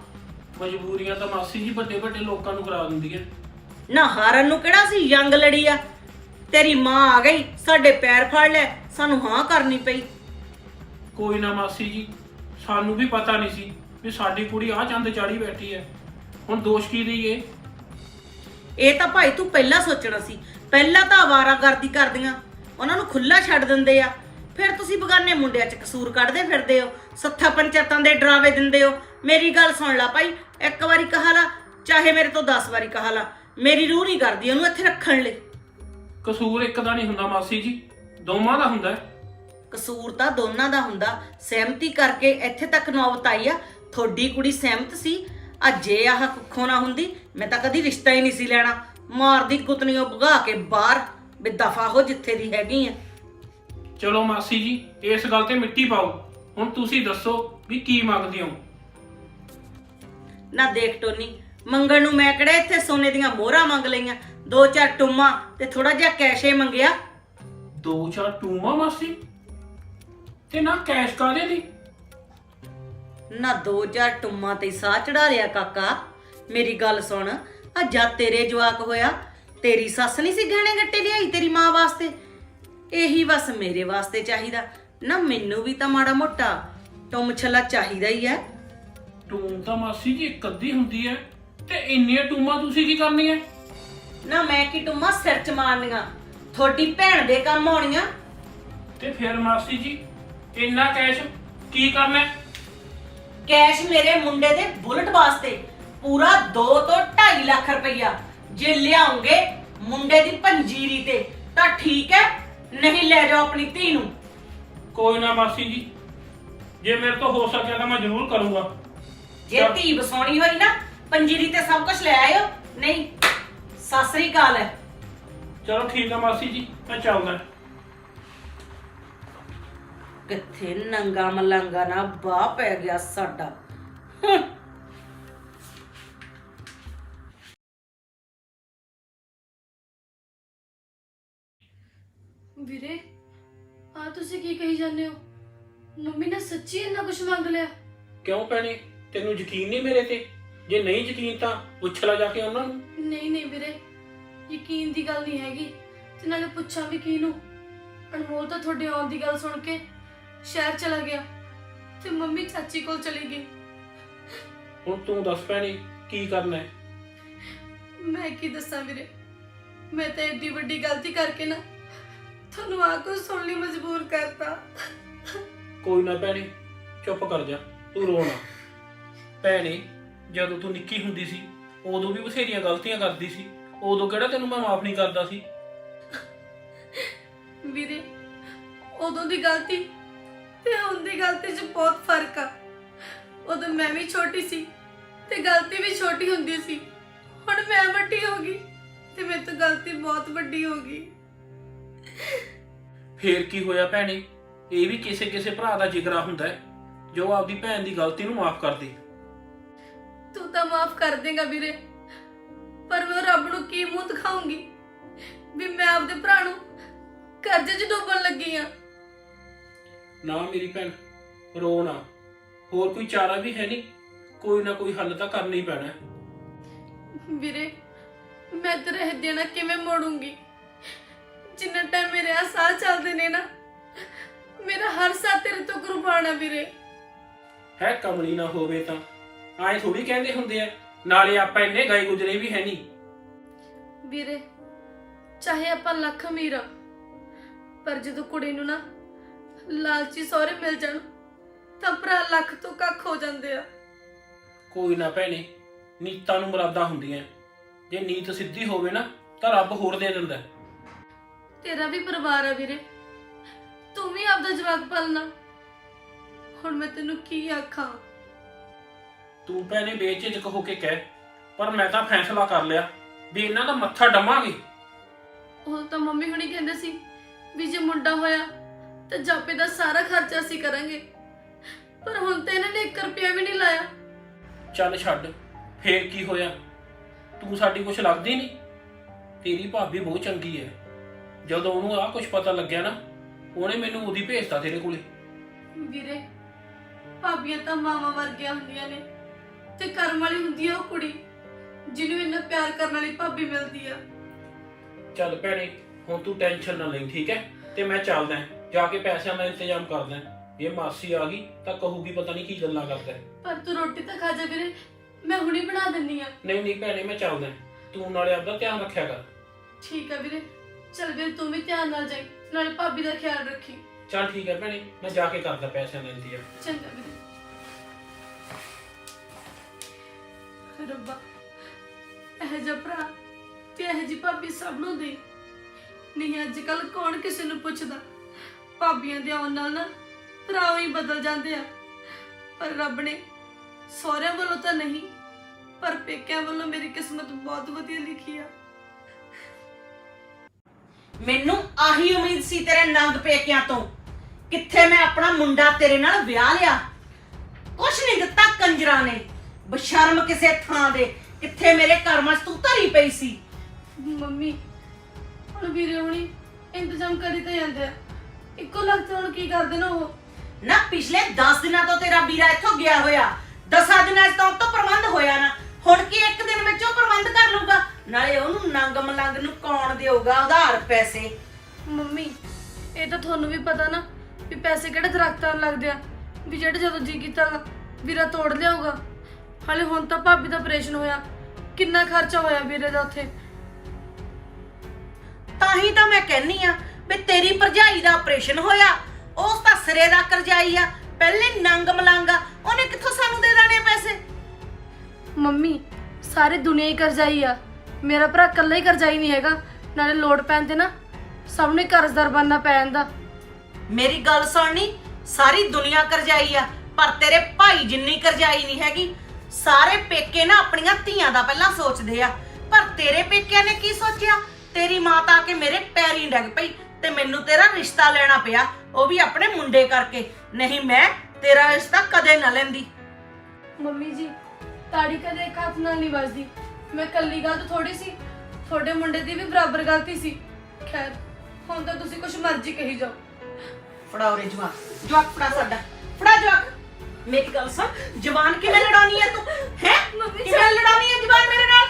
ਮਜਬੂਰੀਆਂ ਤਾਂ ਮਾਸੀ ਜੀ ਵੱਡੇ ਵੱਡੇ ਲੋਕਾਂ ਨੂੰ ਕਰਾ ਦਿੰਦੀਆਂ ਨਾ ਹਾਰਨ ਨੂੰ ਕਿਹੜਾ ਸੀ ਯੰਗ ਲੜੀ ਆ? ਤੇਰੀ ਮਾਂ ਆ ਗਈ ਸਾਡੇ ਪੈਰ ਫੜ ਲੈ ਸਾਨੂੰ ਹਾਂ ਕਰਨੀ ਪਈ। ਕੋਈ ਨਾ ਮਾਸੀ ਜੀ ਸਾਨੂੰ ਵੀ ਪਤਾ ਨਹੀਂ ਸੀ ਵੀ ਸਾਡੀ ਕੁੜੀ ਆ ਚੰਦ ਚਾੜੀ ਬੈਠੀ ਹੈ। ਹੁਣ ਦੋਸ਼ ਕੀ ਦਈਏ? ਇਹ ਤਾਂ ਭਾਈ ਤੂੰ ਪਹਿਲਾਂ ਸੋਚਣਾ ਸੀ ਪਹਿਲਾਂ ਤਾਂ ਆਵਾਰਾਗਰਦੀ ਕਰਦੀਆਂ ਉਹਨਾਂ ਨੂੰ ਖੁੱਲਾ ਛੱਡ ਦਿੰਦੇ ਆ। ਫਿਰ ਤੁਸੀਂ ਬਗਾਨੇ ਮੁੰਡਿਆਂ 'ਚ ਕਸੂਰ ਕੱਢਦੇ ਫਿਰਦੇ ਹੋ ਸੱਥਾ ਪੰਚਾਇਤਾਂ ਦੇ ਡਰਾਵੇ ਦਿੰਦੇ ਹੋ। ਮੇਰੀ ਗੱਲ ਸੁਣ ਲੈ ਭਾਈ ਇੱਕ ਵਾਰੀ ਕਹਾ ਲਾ ਚਾਹੇ ਮੇਰੇ ਤੋਂ 10 ਵਾਰੀ ਕਹਾ ਲਾ। ਮੇਰੀ ਰੂਹ ਨਹੀਂ ਕਰਦੀ ਉਹਨੂੰ ਇੱਥੇ ਰੱਖਣ ਲਈ। ਕਸੂਰ ਇੱਕ ਦਾ ਨਹੀਂ ਹੁੰਦਾ ਮਾਸੀ ਜੀ ਦੋਵਾਂ ਦਾ ਹੁੰਦਾ। ਹੈ। ਕਸੂਰ ਤਾਂ ਦੋਨਾਂ ਦਾ ਹੁੰਦਾ। ਸਹਿਮਤੀ ਕਰਕੇ ਇੱਥੇ ਤੱਕ ਨੌਬਤ ਆਈ ਆ। ਤੁਹਾਡੀ ਕੁੜੀ ਸਹਿਮਤ ਸੀ। ਆ ਜੇ ਆਹ ਕੁੱਖੋਂ ਨਾ ਹੁੰਦੀ ਮੈਂ ਤਾਂ ਕਦੀ ਰਿਸ਼ਤਾ ਹੀ ਨਹੀਂ ਸੀ ਲੈਣਾ। ਮਾਰਦੀ ਕੁੱਤਨੀਆਂ ਭਗਾ ਕੇ ਬਾਹਰ ਵੀ ਦਫਾ ਹੋ ਜਿੱਥੇ ਦੀ ਹੈਗੀ ਆ। ਚਲੋ ਮਾਸੀ ਜੀ ਇਸ ਗੱਲ ਤੇ ਮਿੱਟੀ ਪਾਓ। ਹੁਣ ਤੁਸੀਂ ਦੱਸੋ ਵੀ ਕੀ ਮੰਗਦੇ ਹੋ। ਨਾ ਦੇਖ ਟੋਨੀ ਮੰਗਣ ਨੂੰ ਮੈਂ ਕਿਹੜਾ ਇੱਥੇ ਸੋਨੇ ਦੀਆਂ ਮੋਹਰਾਂ ਮੰਗ ਲਈਆਂ? ਦੋ ਚਾਰ ਟੁੰਮਾਂ ਤੇ ਥੋੜਾ ਜਿਹਾ ਕੈਸ਼ੇ ਮੰਗਿਆ। ਦੋ ਚਾਰ ਟੂਮਾ ਮਾਸੀ? ਤੇ ਨਾ ਕੈਸ਼ ਕਾਦੇ ਲਈ ਨਾ ਦੋ ਚਾਰ ਟੁੰਮਾਂ ਤੇ ਸਾਹ ਚੜਾ ਲਿਆ ਕਾਕਾ। ਮੇਰੀ ਗੱਲ ਸੁਣ ਆ ਜਦ ਤੇਰੇ ਜਵਾਕ ਹੋਇਆ। ਤੇਰੀ ਸੱਸ ਨਹੀਂ ਸੀ ਗਹਿਣੇ ਗੱਟੇ ਲਿਆਈ ਤੇਰੀ ਮਾਂ ਵਾਸਤੇ? ਇਹੀ ਬਸ ਮੇਰੇ ਵਾਸਤੇ ਚਾਹੀਦਾ। ਨਾ ਮੈਨੂੰ ਵੀ ਤਾਂ ਮਾੜਾ ਮੋਟਾ ਟੁੰਮ ਛੱਲਾ ਚਾਹੀਦਾ ਹੀ ਹੈ। ਟੂਮ ਤਾਂ ਮਾਸੀ ਜੀ ਇੱਕ ਅੱਧੀ ਹੁੰਦੀ ਹੈ। ਤੇ ਇੰਨੀਆਂ ਟੂਮਾਂ ਤੁਸੀਂ ਕੀ ਕਰਨੀਆਂ? ਨਾ ਮੈਂ ਕੀ ਟੁੰਮਾਂ ਸਿਰ ਚ ਮਾਰਨੀਆਂ? ਤੁਹਾਡੀ ਭੈਣ ਦੇ ਕੰਮ ਆਉਣੀਆਂ? ਤੇ ਫਿਰ ਮਾਸੀ ਜੀ ਇੰਨਾ ਕੈਸ਼ ਕੀ ਕਰਨਾ ਹੈ? ਕੈਸ਼ ਮੇਰੇ ਮੁੰਡੇ ਦੇ ਬੁਲਟ ਵਾਸਤੇ ਪੂਰਾ 2 ਤੋਂ 2.5 ਲੱਖ ਰੁਪਈਆ। ਜੇ ਲਿਆਉਂਗੇ ਮੁੰਡੇ ਦੀ ਪੰਜੀਰੀ ਤੇ ਤਾਂ ਠੀਕ ਹੈ ਨਹੀਂ ਲੈ ਜਾਓ ਆਪਣੀ ਧੀ ਨੂੰ। ਕੋਈ ਨਾ ਮਾਸੀ ਜੀ ਜੇ ਮੇਰੇ ਤੋਂ ਹੋ ਸਕਿਆ ਤਾਂ ਮੈਂ ਜ਼ਰੂਰ ਕਰੂੰਗਾ। ਜੇ। ਧੀ ਵਸਾਉਣੀ ਹੋਈ ਨਾ ਪੰਜੀਰੀ ਤੇ ਸਭ ਕੁਝ ਲੈ ਆਇਓ। ਨਹੀਂ ਸਾਸਰੀ ਕਾਲ ਹੈ। ਚਲੋ ਠੀਕ ਆ ਮਾਸੀ ਜੀ ਮੈਂ ਚੱਲਦਾ। ਕਿੱਥੇ ਨੰਗਾ ਮਲੰਗਾ ਨਾ ਬਾਹ ਪੈ ਗਿਆ ਸਾਡਾ। ਵੀਰੇ ਆ ਤੁਸੀਂ ਕੀ ਕਹੀ ਜਾਂਦੇ ਹੋ? ਮੰਮੀ ਨੇ ਸੱਚੀ ਇੰਨਾ ਕੁਝ ਮੰਗ ਲਿਆ। ਕਿਉਂ ਭੈਣੇ? ਤੈਨੂੰ ਯਕੀਨ ਨਹੀਂ ਮੇਰੇ ਤੇ? ਜੇ ਨਹੀਂ ਯਕੀਨ ਤਾਂ ਪੁੱਛ ਲੈ ਜਾ ਕੇ ਉਹਨਾਂ ਨੂੰ। ਨਹੀਂ ਨਹੀਂ ਵੀਰੇ ਯਕੀਨ ਦੀ ਗੱਲ ਨਹੀਂ ਹੈਗੀ। ਤੇ ਨਾਲੇ ਪੁੱਛਾਂ ਵੀ ਕਿਹਨੂੰ? ਅਨਮੋਲ ਤਾਂ ਤੁਹਾਡੇ ਆਉਣ ਦੀ ਗੱਲ ਸੁਣ ਕੇ ਸ਼ਹਿਰ ਚਲਾ ਗਿਆ ਤੇ ਮੰਮੀ ਚਾਚੀ ਕੋਲ ਚਲੀ ਗਈ। ਹੁਣ ਤੂੰ ਦੱਸ ਭੈਣੇ ਕੀ ਕਰਨਾ ਹੈ? ਮੈਂ ਕੀ ਦੱਸਾਂ ਵੀਰੇ? ਮੈਂ ਤਾਂ ਏਡੀ ਵੱਡੀ ਗਲਤੀ ਕਰਕੇ ਨਾ ਤੁਹਾਨੂੰ ਆ ਕੁਝ ਸੁਣ ਲਈ ਮਜਬੂਰ ਕਰਤਾ। ਕੋਈ ਨਾ ਭੈਣੇ ਚੁੱਪ ਕਰ ਜਾ ਤੂੰ ਰੋਣਾ। ਭੈਣੇ ਜਦੋਂ ਤੂੰ ਨਿੱਕੀ ਹੁੰਦੀ ਸੀ ਉਦੋਂ ਵੀ ਬਥੇਰੀਆਂ ਗਲਤੀਆਂ ਕਰਦੀ ਸੀ ਉਦੋਂ ਕਿਹੜਾ ਤੈਨੂੰ ਮੈਂ ਮਾਫ ਨਹੀਂ ਕਰਦਾ ਸੀ? ਵੀਰੇ ਉਦੋਂ ਦੀ ਗਲਤੀ ਤੇ ਹੁਣ ਦੀ ਗਲਤੀ 'ਚ ਬਹੁਤ ਫ਼ਰਕ ਆ। ਉਦੋਂ ਮੈਂ ਵੀ ਛੋਟੀ ਸੀ ਤੇ ਗਲਤੀ ਵੀ ਛੋਟੀ ਹੁੰਦੀ ਸੀ। ਹੁਣ ਮੈਂ ਵੱਡੀ ਹੋ ਗਈ ਤੇ ਮੇਰੇ ਤੋਂ ਗਲਤੀ ਬਹੁਤ ਵੱਡੀ ਹੋ ਗਈ। ਫੇਰ ਕੀ ਹੋਇਆ ਭੈਣੇ? ਇਹ ਵੀ ਕਿਸੇ ਕਿਸੇ ਭਰਾ ਦਾ ਜਿਗਰਾ ਹੁੰਦਾ ਹੈ ਜੋ ਆਪਦੀ ਭੈਣ ਦੀ ਗਲਤੀ ਨੂੰ ਮਾਫ ਕਰ ਦੇ। ਤੂੰ ਤਾਂ ਮਾਫ ਕਰ ਦੇਗਾ ਵੀਰੇ। ਪਰ ਮੈਂ ਰੱਬ ਨੂੰ ਕੀ ਮੂੰਹ ਦਿਖਾਉਂਗੀ? ਵੀ ਮੈਂ ਆਪਦੇ ਭਰਾ ਨੂੰ ਕਰਜ਼ੇ 'ਚ ਡੁੱਬਣ ਲੱਗੀ ਆ। ਨਾ ਮੇਰੀ ਭੈਣ ਰੋ ਨਾ। ਹੋਰ ਕੋਈ ਚਾਰਾ ਵੀ ਹੈ ਨਹੀਂ? ਕੋਈ ਨਾ ਕੋਈ ਹੱਲ ਤਾਂ ਕਰਨਾ ਹੀ ਪੈਣਾ। ਹੈ। ਵੀਰੇ ਮੈਂ ਤੇਰੇ ਇਹ ਦੇਣਾ ਕਿਵੇਂ ਮੋੜੂੰਗੀ? ਜਿੰਨਾ ਟਾਈਮ ਮੇਰੇ ਆ ਸਾਹ ਚੱਲਦੇ ਨੇ ਨਾ ਮੇਰਾ ਹਰ ਸਾਹ ਤੇਰੇ ਤੋਂ ਕੁਰਬਾਨ ਆ ਵੀਰੇ। ਹੈ ਕਮਲੀ ਨਾ ਹੋਵੇ ਤਾਂ। ਆਏ ਥੋੜੀ ਕਹਿੰਦੇ ਹੁੰਦੇ ਆ ਨਾਲੇ ਆਪਾਂ ਇੰਨੇ ਗਾਈ ਗੁਜਰੇ ਵੀ ਹੈ ਨਹੀਂ। ਵੀਰੇ ਚਾਹੇ ਆਪਾਂ ਲੱਖ ਅਮੀਰ ਆ ਪਰ ਜਦੋਂ ਕੁੜੀ ਨੂੰ ਨਾ ਲਾਲਚੀ ਸਹੁਰੇ ਮਿਲ ਜਾਣ ਤਾਂ ਭਰਾ ਲੱਖ ਤੋਂ ਕੱਖ ਹੋ ਜਾਂਦੇ ਆ। ਕੋਈ ਨਾ ਭੈਣੇ ਨੀਤਾਂ ਨੂੰ ਮੁਰਾਦਾਂ ਹੁੰਦੀਆਂ। ਜੇ ਨੀਤ ਸਿੱਧੀ ਹੋਵੇ ਨਾ ਤਾਂ ਰੱਬ ਹੋਰ ਦੇ ਦਿੰਦਾ। ਤੇਰਾ ਵੀ ਪਰਿਵਾਰ ਆ ਵੀਰੇ। ਤੂੰ ਵੀ ਆਪਦਾ ਜਵਾਕ ਪਾਲਣਾ। ਹੁਣ ਮੈਂ ਤੈਨੂੰ ਕੀ ਆਖਾਂ? ਤੂੰ ਭੈਣੇ ਬੇਝਿਜਕ ਹੋ ਕੇ ਕਹਿ ਪਰ ਮੈਂ ਤਾਂ ਫੈਸਲਾ ਕਰ ਲਿਆ ਵੀ ਇਹਨਾਂ ਦਾ ਮੱਥਾ ਡਮਾਂਗੇ। ਉਹ ਤਾਂ ਮੰਮੀ ਹੁਣੀ ਕਹਿੰਦੇ ਸੀ ਵੀ ਜੇ ਮੁੰਡਾ ਹੋਇਆ ਤਾਂ ਜਾਪੇ ਦਾ ਸਾਰਾ ਖਰਚਾ ਅਸੀਂ ਕਰਾਂਗੇ। ਪਰ ਹੁਣ ਤਾਂ ਇਹਨਾਂ ਨੇ 1 ਰੁਪਿਆ ਵੀ ਨਹੀਂ ਲਾਇਆ। ਚੱਲ ਛੱਡ ਫੇਰ ਕੀ ਹੋਇਆ? ਤੂੰ ਸਾਡੀ ਕੁਛ ਲੱਗਦੀ ਨਹੀਂ? ਤੇਰੀ ਭਾਬੀ ਬਹੁਤ ਚੰਗੀ ਹੈ ਜਦੋਂ ਉਹਨੂੰ ਆਹ ਕੁਝ ਪਤਾ ਲੱਗਿਆ ਨਾ ਉਹਨੇ ਮੈਨੂੰ ਉਹਦੀ ਭੇਜਤਾ ਤੇਰੇ ਕੋਲੇ। ਵੀਰੇ ਭਾਬੀਆਂ ਤਾਂ ਮਾਵਾਂ ਵਰਗੀਆਂ ਹੁੰਦੀਆਂ ਨੇ। ਤੇ ਕਰਮ ਵਾਲੀ ਹੁੰਦੀ ਆ ਉਹ ਕੁੜੀ ਜਿਹਨੂੰ ਇੰਨਾ ਪਿਆਰ ਕਰਨ ਵਾਲੀ ਭਾਬੀ ਮਿਲਦੀ ਆ ਚੱਲ ਭੈਣੇ ਹੁਣ ਤੂੰ ਟੈਨਸ਼ਨ ਨਾ ਲਈ ਠੀਕ ਹੈ ਤੇ ਮੈਂ ਚੱਲਦਾ ਹਾਂ। ਜਾ ਕੇ ਪੈਸਿਆਂ ਦਾ ਇੰਤਜ਼ਾਮ ਕਰਦਾ ਹਾਂ। ਜੇ ਮਾਸੀ ਆ ਗਈ ਤਾਂ ਕਹੂਗੀ ਪਤਾ ਨਹੀਂ ਕੀ ਗੱਲਾਂ ਕਰਦਾ ਹੈ। ਪਰ ਤੂੰ ਰੋਟੀ ਤਾਂ ਖਾ ਜਾ ਵੀਰੇ ਮੈਂ ਹੁਣੀ ਬਣਾ ਦਿੰਨੀ ਆ ਨਹੀਂ ਨਹੀਂ ਭੈਣੇ ਮੈਂ ਚੱਲਦਾ ਹਾਂ। ਤੂੰ ਨਾਲੇ ਆਪਦਾ ਧਿਆਨ ਰੱਖਿਆ ਕਰ ਠੀਕ ਆ ਵੀਰੇ ਚੱਲ ਵੀਰੇ ਤੂੰ ਵੀ ਧਿਆਨ ਨਾਲ ਜਾਈ ਨਾਲੇ ਭਾਬੀ ਦਾ ਖਿਆਲ ਰੱਖੀ ਚੱਲ ਠੀਕ ਹੈ ਭੈਣੇ ਮੈਂ ਜਾ ਕੇ ਕਰਦਾ ਪੈਸਿਆਂ ਦਾ ਇੰਤਜ਼ਾਮ ਚੰਗਾ ਵੀਰੇ ਰੱਬਾ। ਇਹ ਜਿਹਾ ਭਰਾ ਤੇ ਇਹ ਜੀ ਭਾਬੀ ਸਭ ਨੂੰ ਦੇ। ਨਹੀਂ ਅੱਜ ਕੱਲ ਕੌਣ ਕਿਸੇ ਨੂੰ ਪੁੱਛਦਾ? ਭਾਬੀਆਂ ਦੇ ਆਉਣ ਨਾਲ ਨਾ ਭਰਾ ਹੀ ਬਦਲ ਜਾਂਦੇ ਆ। ਪਰ ਰੱਬ ਨੇ ਸਹੁਰਿਆਂ ਵੱਲੋਂ ਤਾਂ ਨਹੀਂ, ਪਰ ਪੇਕਿਆਂ ਵੱਲੋਂ ਮੇਰੀ ਕਿਸਮਤ ਬਹੁਤ ਵਧੀਆ ਲਿਖੀ ਆ। ਮੈਨੂੰ ਆਹੀ ਉਮੀਦ ਸੀ ਤੇਰੇ ਨੰਗ ਪੇਕਿਆਂ ਤੋਂ, ਕਿੱਥੇ ਮੈਂ ਆਪਣਾ ਮੁੰਡਾ ਤੇਰੇ ਨਾਲ ਵਿਆਹ ਲਿਆ। ਕੁਛ ਨਹੀਂ ਦਿੱਤਾ ਕੰਜਰਾਂ ਨੇ। ਬਸ਼ਰਮ ਕਿਸੇ ਥਾਂ ਦੇ। ਕਿੱਥੇ ਮੇਰੇ ਕਰਮਾਂ 'ਚ ਤੂੰ ਧਰੀ ਪਈ ਸੀ। ਮੰਮੀ ਹੁਣ ਵੀਰੇ ਹੁਣੀ ਇੰਤਜ਼ਾਮ ਕਰੀ ਤਾਂ ਜਾਂਦੇ ਆ। ਇੱਕੋ ਲੱਗਦਾ ਹੁਣ ਕੀ ਕਰਦੇ ਨਾ ਉਹ? ਨਾ ਪਿਛਲੇ 10 ਦਿਨਾਂ ਤੋਂ ਤੇਰਾ ਵੀਰਾ ਇੱਥੋਂ ਗਿਆ ਹੋਇਆ। 10 ਦਿਨਾਂ 'ਚ ਤਾਂ ਉਹ ਤੋਂ ਪ੍ਰਬੰਧ ਹੋਇਆ ਨਾ। ਹੁਣ ਕੀ ਇੱਕ ਦਿਨ ਵਿੱਚ ਉਹ ਪ੍ਰਬੰਧ ਕਰ ਲੂਗਾ ਨਾਲੇ ਉਹਨੂੰ ਨੰਗ ਮਲੰਗ ਨੂੰ ਕੌਣ ਦੇਊਗਾ ਉਧਾਰ ਪੈਸੇ? ਮੰਮੀ ਇਹ ਤਾਂ ਤੁਹਾਨੂੰ ਵੀ ਪਤਾ ਨਾ ਵੀ ਪੈਸੇ ਕਿਹੜੇ ਦਰਖਤਾਂ ਨੂੰ ਲੱਗਦੇ ਆ। ਵੀ ਜਿਹੜੇ ਜਦੋਂ ਜੀ ਕੀਤਾ ਵੀਰਾ ਤੋੜ ਲਿਆਊਗਾ। ਹਾਲੇ ਹੁਣ ਤਾਂ ਭਾਬੀ ਦਾ ਆਪਰੇਸ਼ਨ ਹੋਇਆ। ਕਿੰਨਾ ਖਰਚਾ ਹੋਇਆ ਵੀਰੇ ਦਾ ਉੱਥੇ? ਤਾਂ ਹੀ ਤਾਂ ਮੈਂ ਕਹਿੰਨੀ ਆ ਵੀ ਤੇਰੀ ਭਰਜਾਈ ਦਾ ਆਪਰੇਸ਼ਨ ਹੋਇਆ। ਉਸ ਤਾਂ ਸਿਰੇ ਦਾ ਕਰਜਾਈ ਆ। ਪਹਿਲੇ ਨੰਗ ਮਲੰਗਾ ਉਹਨੇ ਕਿੱਥੋਂ ਸਾਨੂੰ ਦੇ ਦੇਣੇ ਪੈਸੇ? ਮੰਮੀ ਸਾਰੇ ਦੁਨੀਆ ਹੀ ਕਰਜ਼ਾਈ ਆ। ਮੇਰਾ ਭਰਾ ਇਕੱਲਾ ਹੀ ਕਰਜ਼ਾਈ ਨਹੀਂ ਹੈਗਾ। ਨਾਲੇ ਲੋੜ ਪੈਣ ਤੇ ਨਾ ਸਭ ਨੂੰ ਹੀ ਕਰਜ਼ਦਾਰ ਬਣਨਾ ਪੈ ਜਾਂਦਾ। ਮੇਰੀ ਗੱਲ ਸੁਣਨੀ ਸਾਰੀ ਦੁਨੀਆ ਕਰਜਾਈ ਆ। ਪਰ ਤੇਰੇ ਭਾਈ ਜਿੰਨੀ ਕਰਜਾਈ ਨਹੀਂ ਹੈਗੀ ਸਾਰੇ ਪੇਕੇ ਨਾ ਆਪਣੀਆਂ ਧੀਆਂ ਦਾ ਪਹਿਲਾਂ ਸੋਚਦੇ ਆ। ਪਰ ਤੇਰੇ ਪੇਕਿਆਂ ਨੇ ਕੀ ਸੋਚਿਆ? ਤੇਰੀ ਮਾਂ ਤਾਂ ਆ ਕੇ ਮੇਰੇ ਪੈਰੀਂ ਡਿੱਗ ਪਈ ਤੇ ਮੈਨੂੰ ਤੇਰਾ ਰਿਸ਼ਤਾ ਲੈਣਾ ਪਿਆ ਉਹ ਵੀ ਆਪਣੇ ਮੁੰਡੇ ਕਰਕੇ। ਨਹੀਂ ਮੈਂ ਤੇਰਾ ਰਿਸ਼ਤਾ ਕਦੇ ਨਾ ਲੈਂਦੀ। ਮੰਮੀ ਜੀ ਤਾੜੀ ਕਦੇ ਇੱਕ ਹੱਥ ਨਾਲ ਨਹੀਂ ਵੱਜਦੀ। ਮੈਂ ਕੱਲੀ ਗਲਤ ਥੋੜੀ ਸੀ। ਤੁਹਾਡੇ ਮੁੰਡੇ ਦੀ ਵੀ ਬਰਾਬਰ ਗਲਤੀ ਸੀ। ਖੈਰ ਹੁਣ ਤਾਂ ਤੁਸੀਂ ਕੁਝ ਮਰਜ਼ੀ ਕਹੀ ਜਾਓ। ਫੜਾ ਉਰੇ ਜਵਾਕ। ਜਵਾਕ ਫੜਾ ਸਾਡਾ। ਫੜਾ ਜਵਾਕ। ਮੇਰੀ ਗੱਲ ਸੁਣ ਜਵਾਨ ਕਿਵੇਂ ਲੜਾਉਣੀ ਹੈ ਤੂੰ? ਹੈ? ਮੰਮੀ ਕਿਵੇਂ ਲੜਾਉਣੀ ਹੈ ਜਵਾਨ ਮੇਰੇ ਨਾਲ?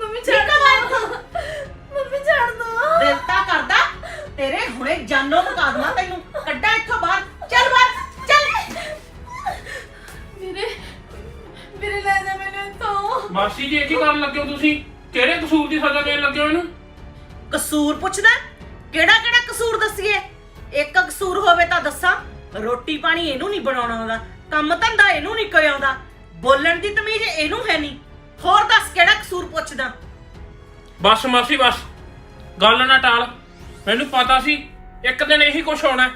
ਮੰਮੀ ਛੱਡ ਦੋ ਮੰਮੀ ਛੱਡ ਦੋ। ਦਿਲ ਤਾਂ ਕਰਦਾ ਤੇਰੇ ਹੁਣੇ ਜਾਨੋਂ ਮੁਕਾ ਦੇਵਾਂ ਤੈਨੂੰ। ਕੱਢਾਂ ਇੱਥੋਂ ਬਾਹਰ। ਚੱਲ ਬਾਹਰ ਚੱਲ। ਵੀਰੇ ਵੀਰੇ ਲੈ ਜਾ ਮੈਨੂੰ ਇੱਥੋਂ। ਮਾਸੀ ਜੀ ਇਹ ਕੀ ਕਰਨ ਲੱਗੇ ਹੋ ਤੁਸੀਂ? ਕਿਹੜੇ ਕਸੂਰ ਦੀ ਸਜ਼ਾ ਦੇਣ ਲੱਗੇ ਹੋ ਇਹਨੂੰ? ਕਸੂਰ ਪੁੱਛਦਾ ਕਿਹੜਾ ਕਿਹੜਾ ਕਸੂਰ ਦੱਸੀਏ? ਇੱਕ ਕਸੂਰ ਹੋਵੇ ਤਾਂ ਦੱਸਾਂ। ਰੋਟੀ ਪਾਣੀ ਇਹਨੂੰ ਨਹੀਂ ਬਣਾਉਣਾ ਆਉਂਦਾ। ਕੰਮ ਧੰਦਾ ਇਹਨੂੰ ਨਹੀਂ ਕੋਈ ਆਉਂਦਾ। ਬੋਲਣ ਦੀ ਤਮੀਜ਼ ਇਹਨੂੰ ਹੈ ਨਹੀਂ। ਹੋਰ ਦੱਸ ਕਿਹੜਾ ਕਸੂਰ ਪੁੱਛਦਾ? ਬਸ ਮਾਸੀ ਬਸ। ਗੱਲ ਨਾ ਟਾਲ। ਮੈਨੂੰ ਪਤਾ ਸੀ ਇੱਕ ਦਿਨ ਇਹੀ ਕੁਝ ਹੋਣਾ ਹੈ।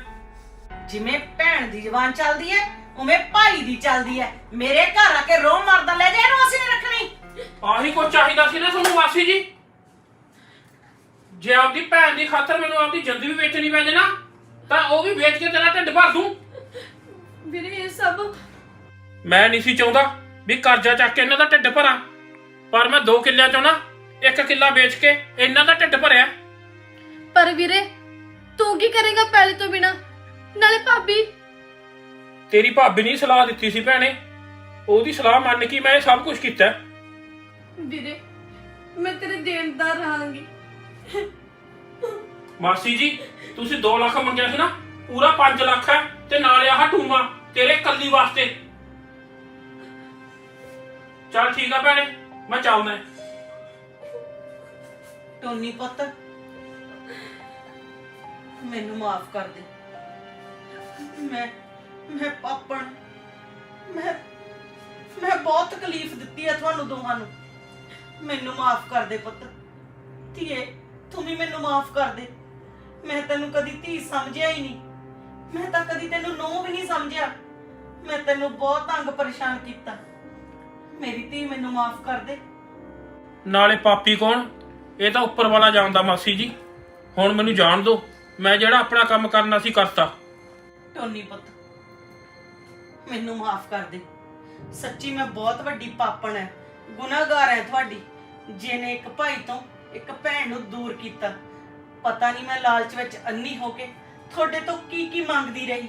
ਜਿਵੇਂ ਭੈਣ ਦੀ ਜ਼ਬਾਨ ਚੱਲਦੀ ਹੈ ਉਵੇਂ ਭਾਈ ਦੀ ਚੱਲਦੀ ਹੈ। ਮੇਰੇ ਘਰ ਆ ਕੇ ਰੋਹ ਮਰਦਾ ਲੈ ਜਾ ਇਹਨੂੰ ਅਸੀਂ ਨਹੀਂ ਰੱਖਣੀ। ਆਹੀ ਕੁਝ ਚਾਹੀਦਾ ਸੀ ਨਾ ਤੁਹਾਨੂੰ ਮਾਸੀ ਜੀ। ਜੇ ਆਪਦੀ ਭੈਣ ਦੀ ਖਾਤਰ ਮੈਨੂੰ ਆਪਦੀ ਜਿੰਦ ਵੀ ਵੇਚਣੀ ਪੈ ਜੇ ਨਾ ਤਾਂ ਉਹ ਵੀ ਵੇਚ ਕੇ ਤੇਰਾ ਢਿੱਡ ਭਰ ਦੂੰ। ਵੀਰੇ ਇਹ ਸਭ ਮੈਂ ਨਹੀਂ ਸੀ ਚਾਹੁੰਦਾ ਵੀ ਕਰਜ਼ਾ ਚੱਕ ਕੇ ਇਹਨਾਂ ਦਾ ਢਿੱਡ ਭਰਾਂ ਪਰ ਮੈਂ 2 ਕਿੱਲਿਆਂ ਚੋਂ ਨਾ ਇੱਕ ਕਿੱਲਾ ਵੇਚ ਕੇ ਇਹਨਾਂ ਦਾ ਢਿੱਡ ਭਰਿਆ। ਪਰ ਵੀਰੇ ਤੂੰ ਕੀ ਕਰੇਗਾ ਪਹਿਲੇ ਤੋਂ ਬਿਨਾ? ਨਾਲੇ ਭਾਬੀ? ਤੇਰੀ ਭਾਬੀ ਨੇ ਸਲਾਹ ਦਿੱਤੀ ਸੀ ਭੈਣੇ। ਉਹਦੀ ਸਲਾਹ ਮੰਨ ਕੇ ਮੈਂ ਇਹ ਸਭ ਕੁਝ ਕੀਤਾ। ਹੈ। ਵੀਰੇ ਮੈਂ ਤੇਰੇ ਦੇਣਦਾਰ ਰਹਾਂਗੀ। ਮਾਸੀ ਜੀ ਤੁਸੀਂ 2 ਲੱਖ ਮੰਗਿਆ ਸੀ ਨਾ ਪੂਰਾ 5 ਲੱਖ ਹੈ। ਤੇ ਨਾਲੇ ਆਹ ਟੂਮਾ ਤੇਰੇ ਕੱਲੀ ਵਾਸਤੇ। ਚੱਲ ਠੀਕ ਆ ਭੈਣੇ, ਮੈਂ ਚੱਲਦਾ ਟੋਨੀ ਪੁੱਤ, ਮੈਨੂੰ ਮਾਫ ਕਰ ਦੇ। ਮੈਂ ਮੈਂ ਪਾਪਣ, ਮੈਂ ਮੈਂ ਬਹੁਤ ਤਕਲੀਫ ਦਿੱਤੀ ਹੈ ਤੁਹਾਨੂੰ ਦੋਹਾਂ ਨੂੰ। ਮੈਨੂੰ ਮਾਫ ਕਰ ਦੇ ਪੁੱਤ। ਧੀਏ, ਤੂੰ ਵੀ ਮੈਨੂੰ ਮਾਫ ਕਰ ਦੇ। ਮੈਂ ਤੈਨੂੰ ਕਦੀ ਧੀ ਸਮਝਿਆ ਹੀ ਨਹੀਂ। ਮੈਂ ਤਾਂ ਕਦੀ ਤੈਨੂੰ ਨੋ ਵੀ ਨਹੀਂ ਸਮਝਿਆ। ਮੈਂ ਤੈਨੂੰ ਬਹੁਤ ਤੰਗ ਪਰੇਸ਼ਾਨ ਕੀਤਾ। ਮੇਰੀ ਧੀ ਮੈਨੂੰ ਮਾਫ ਕਰ ਦੇ। ਨਾਲੇ ਪਾਪੀ ਕੌਣ? ਇਹ ਤਾਂ ਉੱਪਰ ਵਾਲਾ ਜਾਣਦਾ ਮਾਸੀ ਜੀ। ਹੁਣ ਮੈਨੂੰ ਜਾਣ ਦਿਓ ਮੈਂ ਜਿਹੜਾ ਆਪਣਾ ਕੰਮ ਕਰਨਾ ਸੀ ਕਰਤਾ। ਟੋਨੀ ਪੁੱਤ ਮੈਨੂੰ ਮਾਫ ਕਰ ਦੇ। ਸੱਚੀ ਮੈਂ ਬਹੁਤ ਵੱਡੀ ਪਾਪਣ ਹੈ ਗੁਨਾਹਗਾਰ ਹੈ ਤੁਹਾਡੀ। ਜਿਹਨੇ ਇੱਕ ਭਾਈ ਤੋਂ ਇੱਕ ਭੈਣ ਨੂੰ ਦੂਰ ਕੀਤਾ। ਪਤਾ ਨਹੀਂ ਮੈਂ ਲਾਲਚ ਵਿੱਚ ਅੰਨੀ ਹੋ ਕੇ ਤੁਹਾਡੇ ਤੋਂ ਕੀ ਕੀ ਮੰਗਦੀ ਰਹੀ?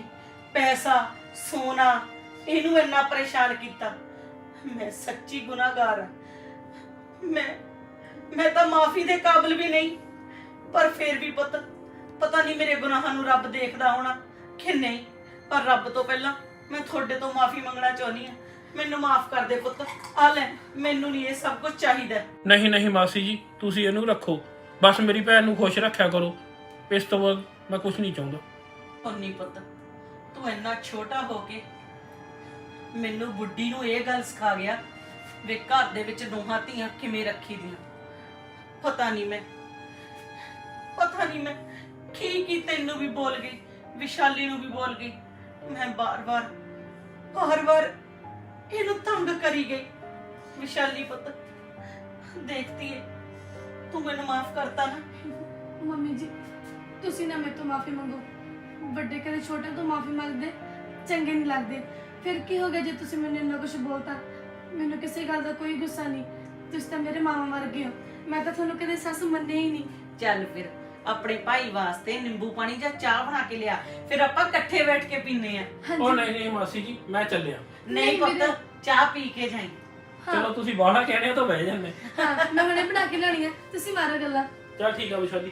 ਪੈਸਾ, ਸੋਨਾ, ਇਹਨੂੰ ਇੰਨਾ ਪਰੇਸ਼ਾਨ ਕੀਤਾ। ਮੈਂ ਸੱਚੀ ਗੁਨਾਹਗਾਰ ਹਾਂ। ਮੈਂ ਮੈਂ ਤਾਂ ਮਾਫੀ ਦੇ ਕਾਬਿਲ ਵੀ ਨਹੀਂ। ਪਰ ਫਿਰ ਵੀ ਪੁੱਤ, ਪਤਾ ਨਹੀਂ ਮੇਰੇ ਗੁਨਾਹਾਂ ਨੂੰ ਰੱਬ ਦੇਖਦਾ ਹੋਣਾ ਕਿ ਨਹੀਂ। ਪਰ ਰੱਬ ਤੋਂ ਪਹਿਲਾਂ ਮੈਂ ਤੁਹਾਡੇ ਤੋਂ ਮਾਫੀ ਮੰਗਣਾ ਚਾਹੁੰਦੀ ਹਾਂ। ਮੈਨੂੰ ਮਾਫ ਕਰ ਦੇ ਪੁੱਤ। ਆ ਲੈ, ਮੈਨੂੰ ਨਹੀਂ ਇਹ ਸਭ ਕੁਝ ਚਾਹੀਦਾ। ਨਹੀਂ ਨਹੀਂ ਮਾਸੀ ਜੀ, ਤੁਸੀਂ ਇਹਨੂੰ ਰੱਖੋ। ਬਸ ਮੇਰੀ ਭੈਣ ਨੂੰ ਖੁਸ਼ ਰੱਖਿਆ ਕਰੋ। ਇਸ ਤੋਂ ਬਾਅਦ ਮੈਂ ਕੁਝ ਨਹੀਂ ਚਾਹੁੰਦਾ। ਉਨੀ ਪੁੱਤ ਤੂੰ ਇੰਨਾ ਛੋਟਾ ਹੋ ਕੇ ਮੈਨੂੰ ਬੁੱਢੀ ਨੂੰ ਇਹ ਗੱਲ ਸਿਖਾ ਗਿਆ ਵੀ ਘਰ ਦੇ ਵਿੱਚ ਦੋਹਾਂ ਧੀਆਂ ਕਿਵੇਂ ਰੱਖੀ ਦੀਆਂ ਪਤਾ ਨਹੀਂ ਮੈਂ ਪਤਾ ਨਹੀਂ ਮੈਂ ਕੀ ਕੀ ਤੈਨੂੰ ਵੀ ਬੋਲ ਗਈ ਵਿਸ਼ਾਲੀ ਨੂੰ ਵੀ ਬੋਲ ਗਈ। ਮੈਂ ਬਾਰ-ਬਾਰ ਬਾਰ-ਬਾਰ ਇਹਨੂੰ ਤੰਗ ਕਰੀ ਗਈ। ਵਿਸ਼ਾਲੀ ਪੁੱਤ ਦੇਖਤੀ ਹੈ ਤੂੰ ਮੈਨੂੰ ਮਾਫ ਕਰਤਾ ਨਾ। ਮੰਮੀ ਜੀ ਤੁਸੀਂ ਨਾ ਮੇਰੇ ਤੋਂ ਮਾਫੀ ਮੰਗੋ। ਵੱਡੇ ਕਦੇ ਛੋਟੇ ਤੋਂ ਮਾਫੀ ਮੰਗਦੇ ਚੰਗੇ ਨਹੀਂ ਲੱਗਦੇ। ਫਿਰ ਕੀ ਹੋ ਗਿਆ ਜੇ ਤੁਸੀਂ ਮੈਨੂੰ ਇੰਨਾ ਕੁਝ ਬੋਲਤਾ? ਮੈਨੂੰ ਕਿਸੇ ਗੱਲ ਦਾ ਕੋਈ ਗੁੱਸਾ ਨਹੀਂ। ਤੁਸੀਂ ਤਾਂ ਮੇਰੇ ਮਾਮਾ ਵਰਗੇ ਹੋ। ਮੈਂ ਤਾਂ ਤੁਹਾਨੂੰ ਕਦੇ ਸੱਸ ਮੰਨਿਆ ਹੀ ਨਹੀਂ। ਚੱਲ ਫਿਰ ਆਪਣੇ ਭਾਈ ਵਾਸਤੇ ਨਿੰਬੂ ਪਾਣੀ ਜਾਂ ਚਾਹ ਬਣਾ ਕੇ ਲਿਆ। ਫਿਰ ਆਪਾਂ ਇਕੱਠੇ ਬੈਠ ਕੇ ਪੀਨੇ ਆ ਉਹ ਨਹੀਂ ਨਹੀਂ ਮਾਸੀ ਜੀ ਮੈਂ ਚੱਲਿਆ। ਨਹੀਂ ਨਹੀਂ ਪੁੱਤ। ਚਾਹ ਪੀ ਕੇ ਜਾਈ। ਚਲੋ ਤੁਸੀਂ ਬਾਹਲਾ ਕਹਿੰਦੇ ਹੋ ਤਾਂ ਬਹਿ ਜਾਂਦੇ। ਹਾਂ ਮੈਂ ਹੁਣੇ ਬਣਾ ਕੇ ਲਿਆਉਣੀ ਆ। ਤੁਸੀਂ ਮਾਰੋ ਗੱਲਾਂ। ਚਲ ਠੀਕ ਆ ਵਿਸ਼ਾਲੀ।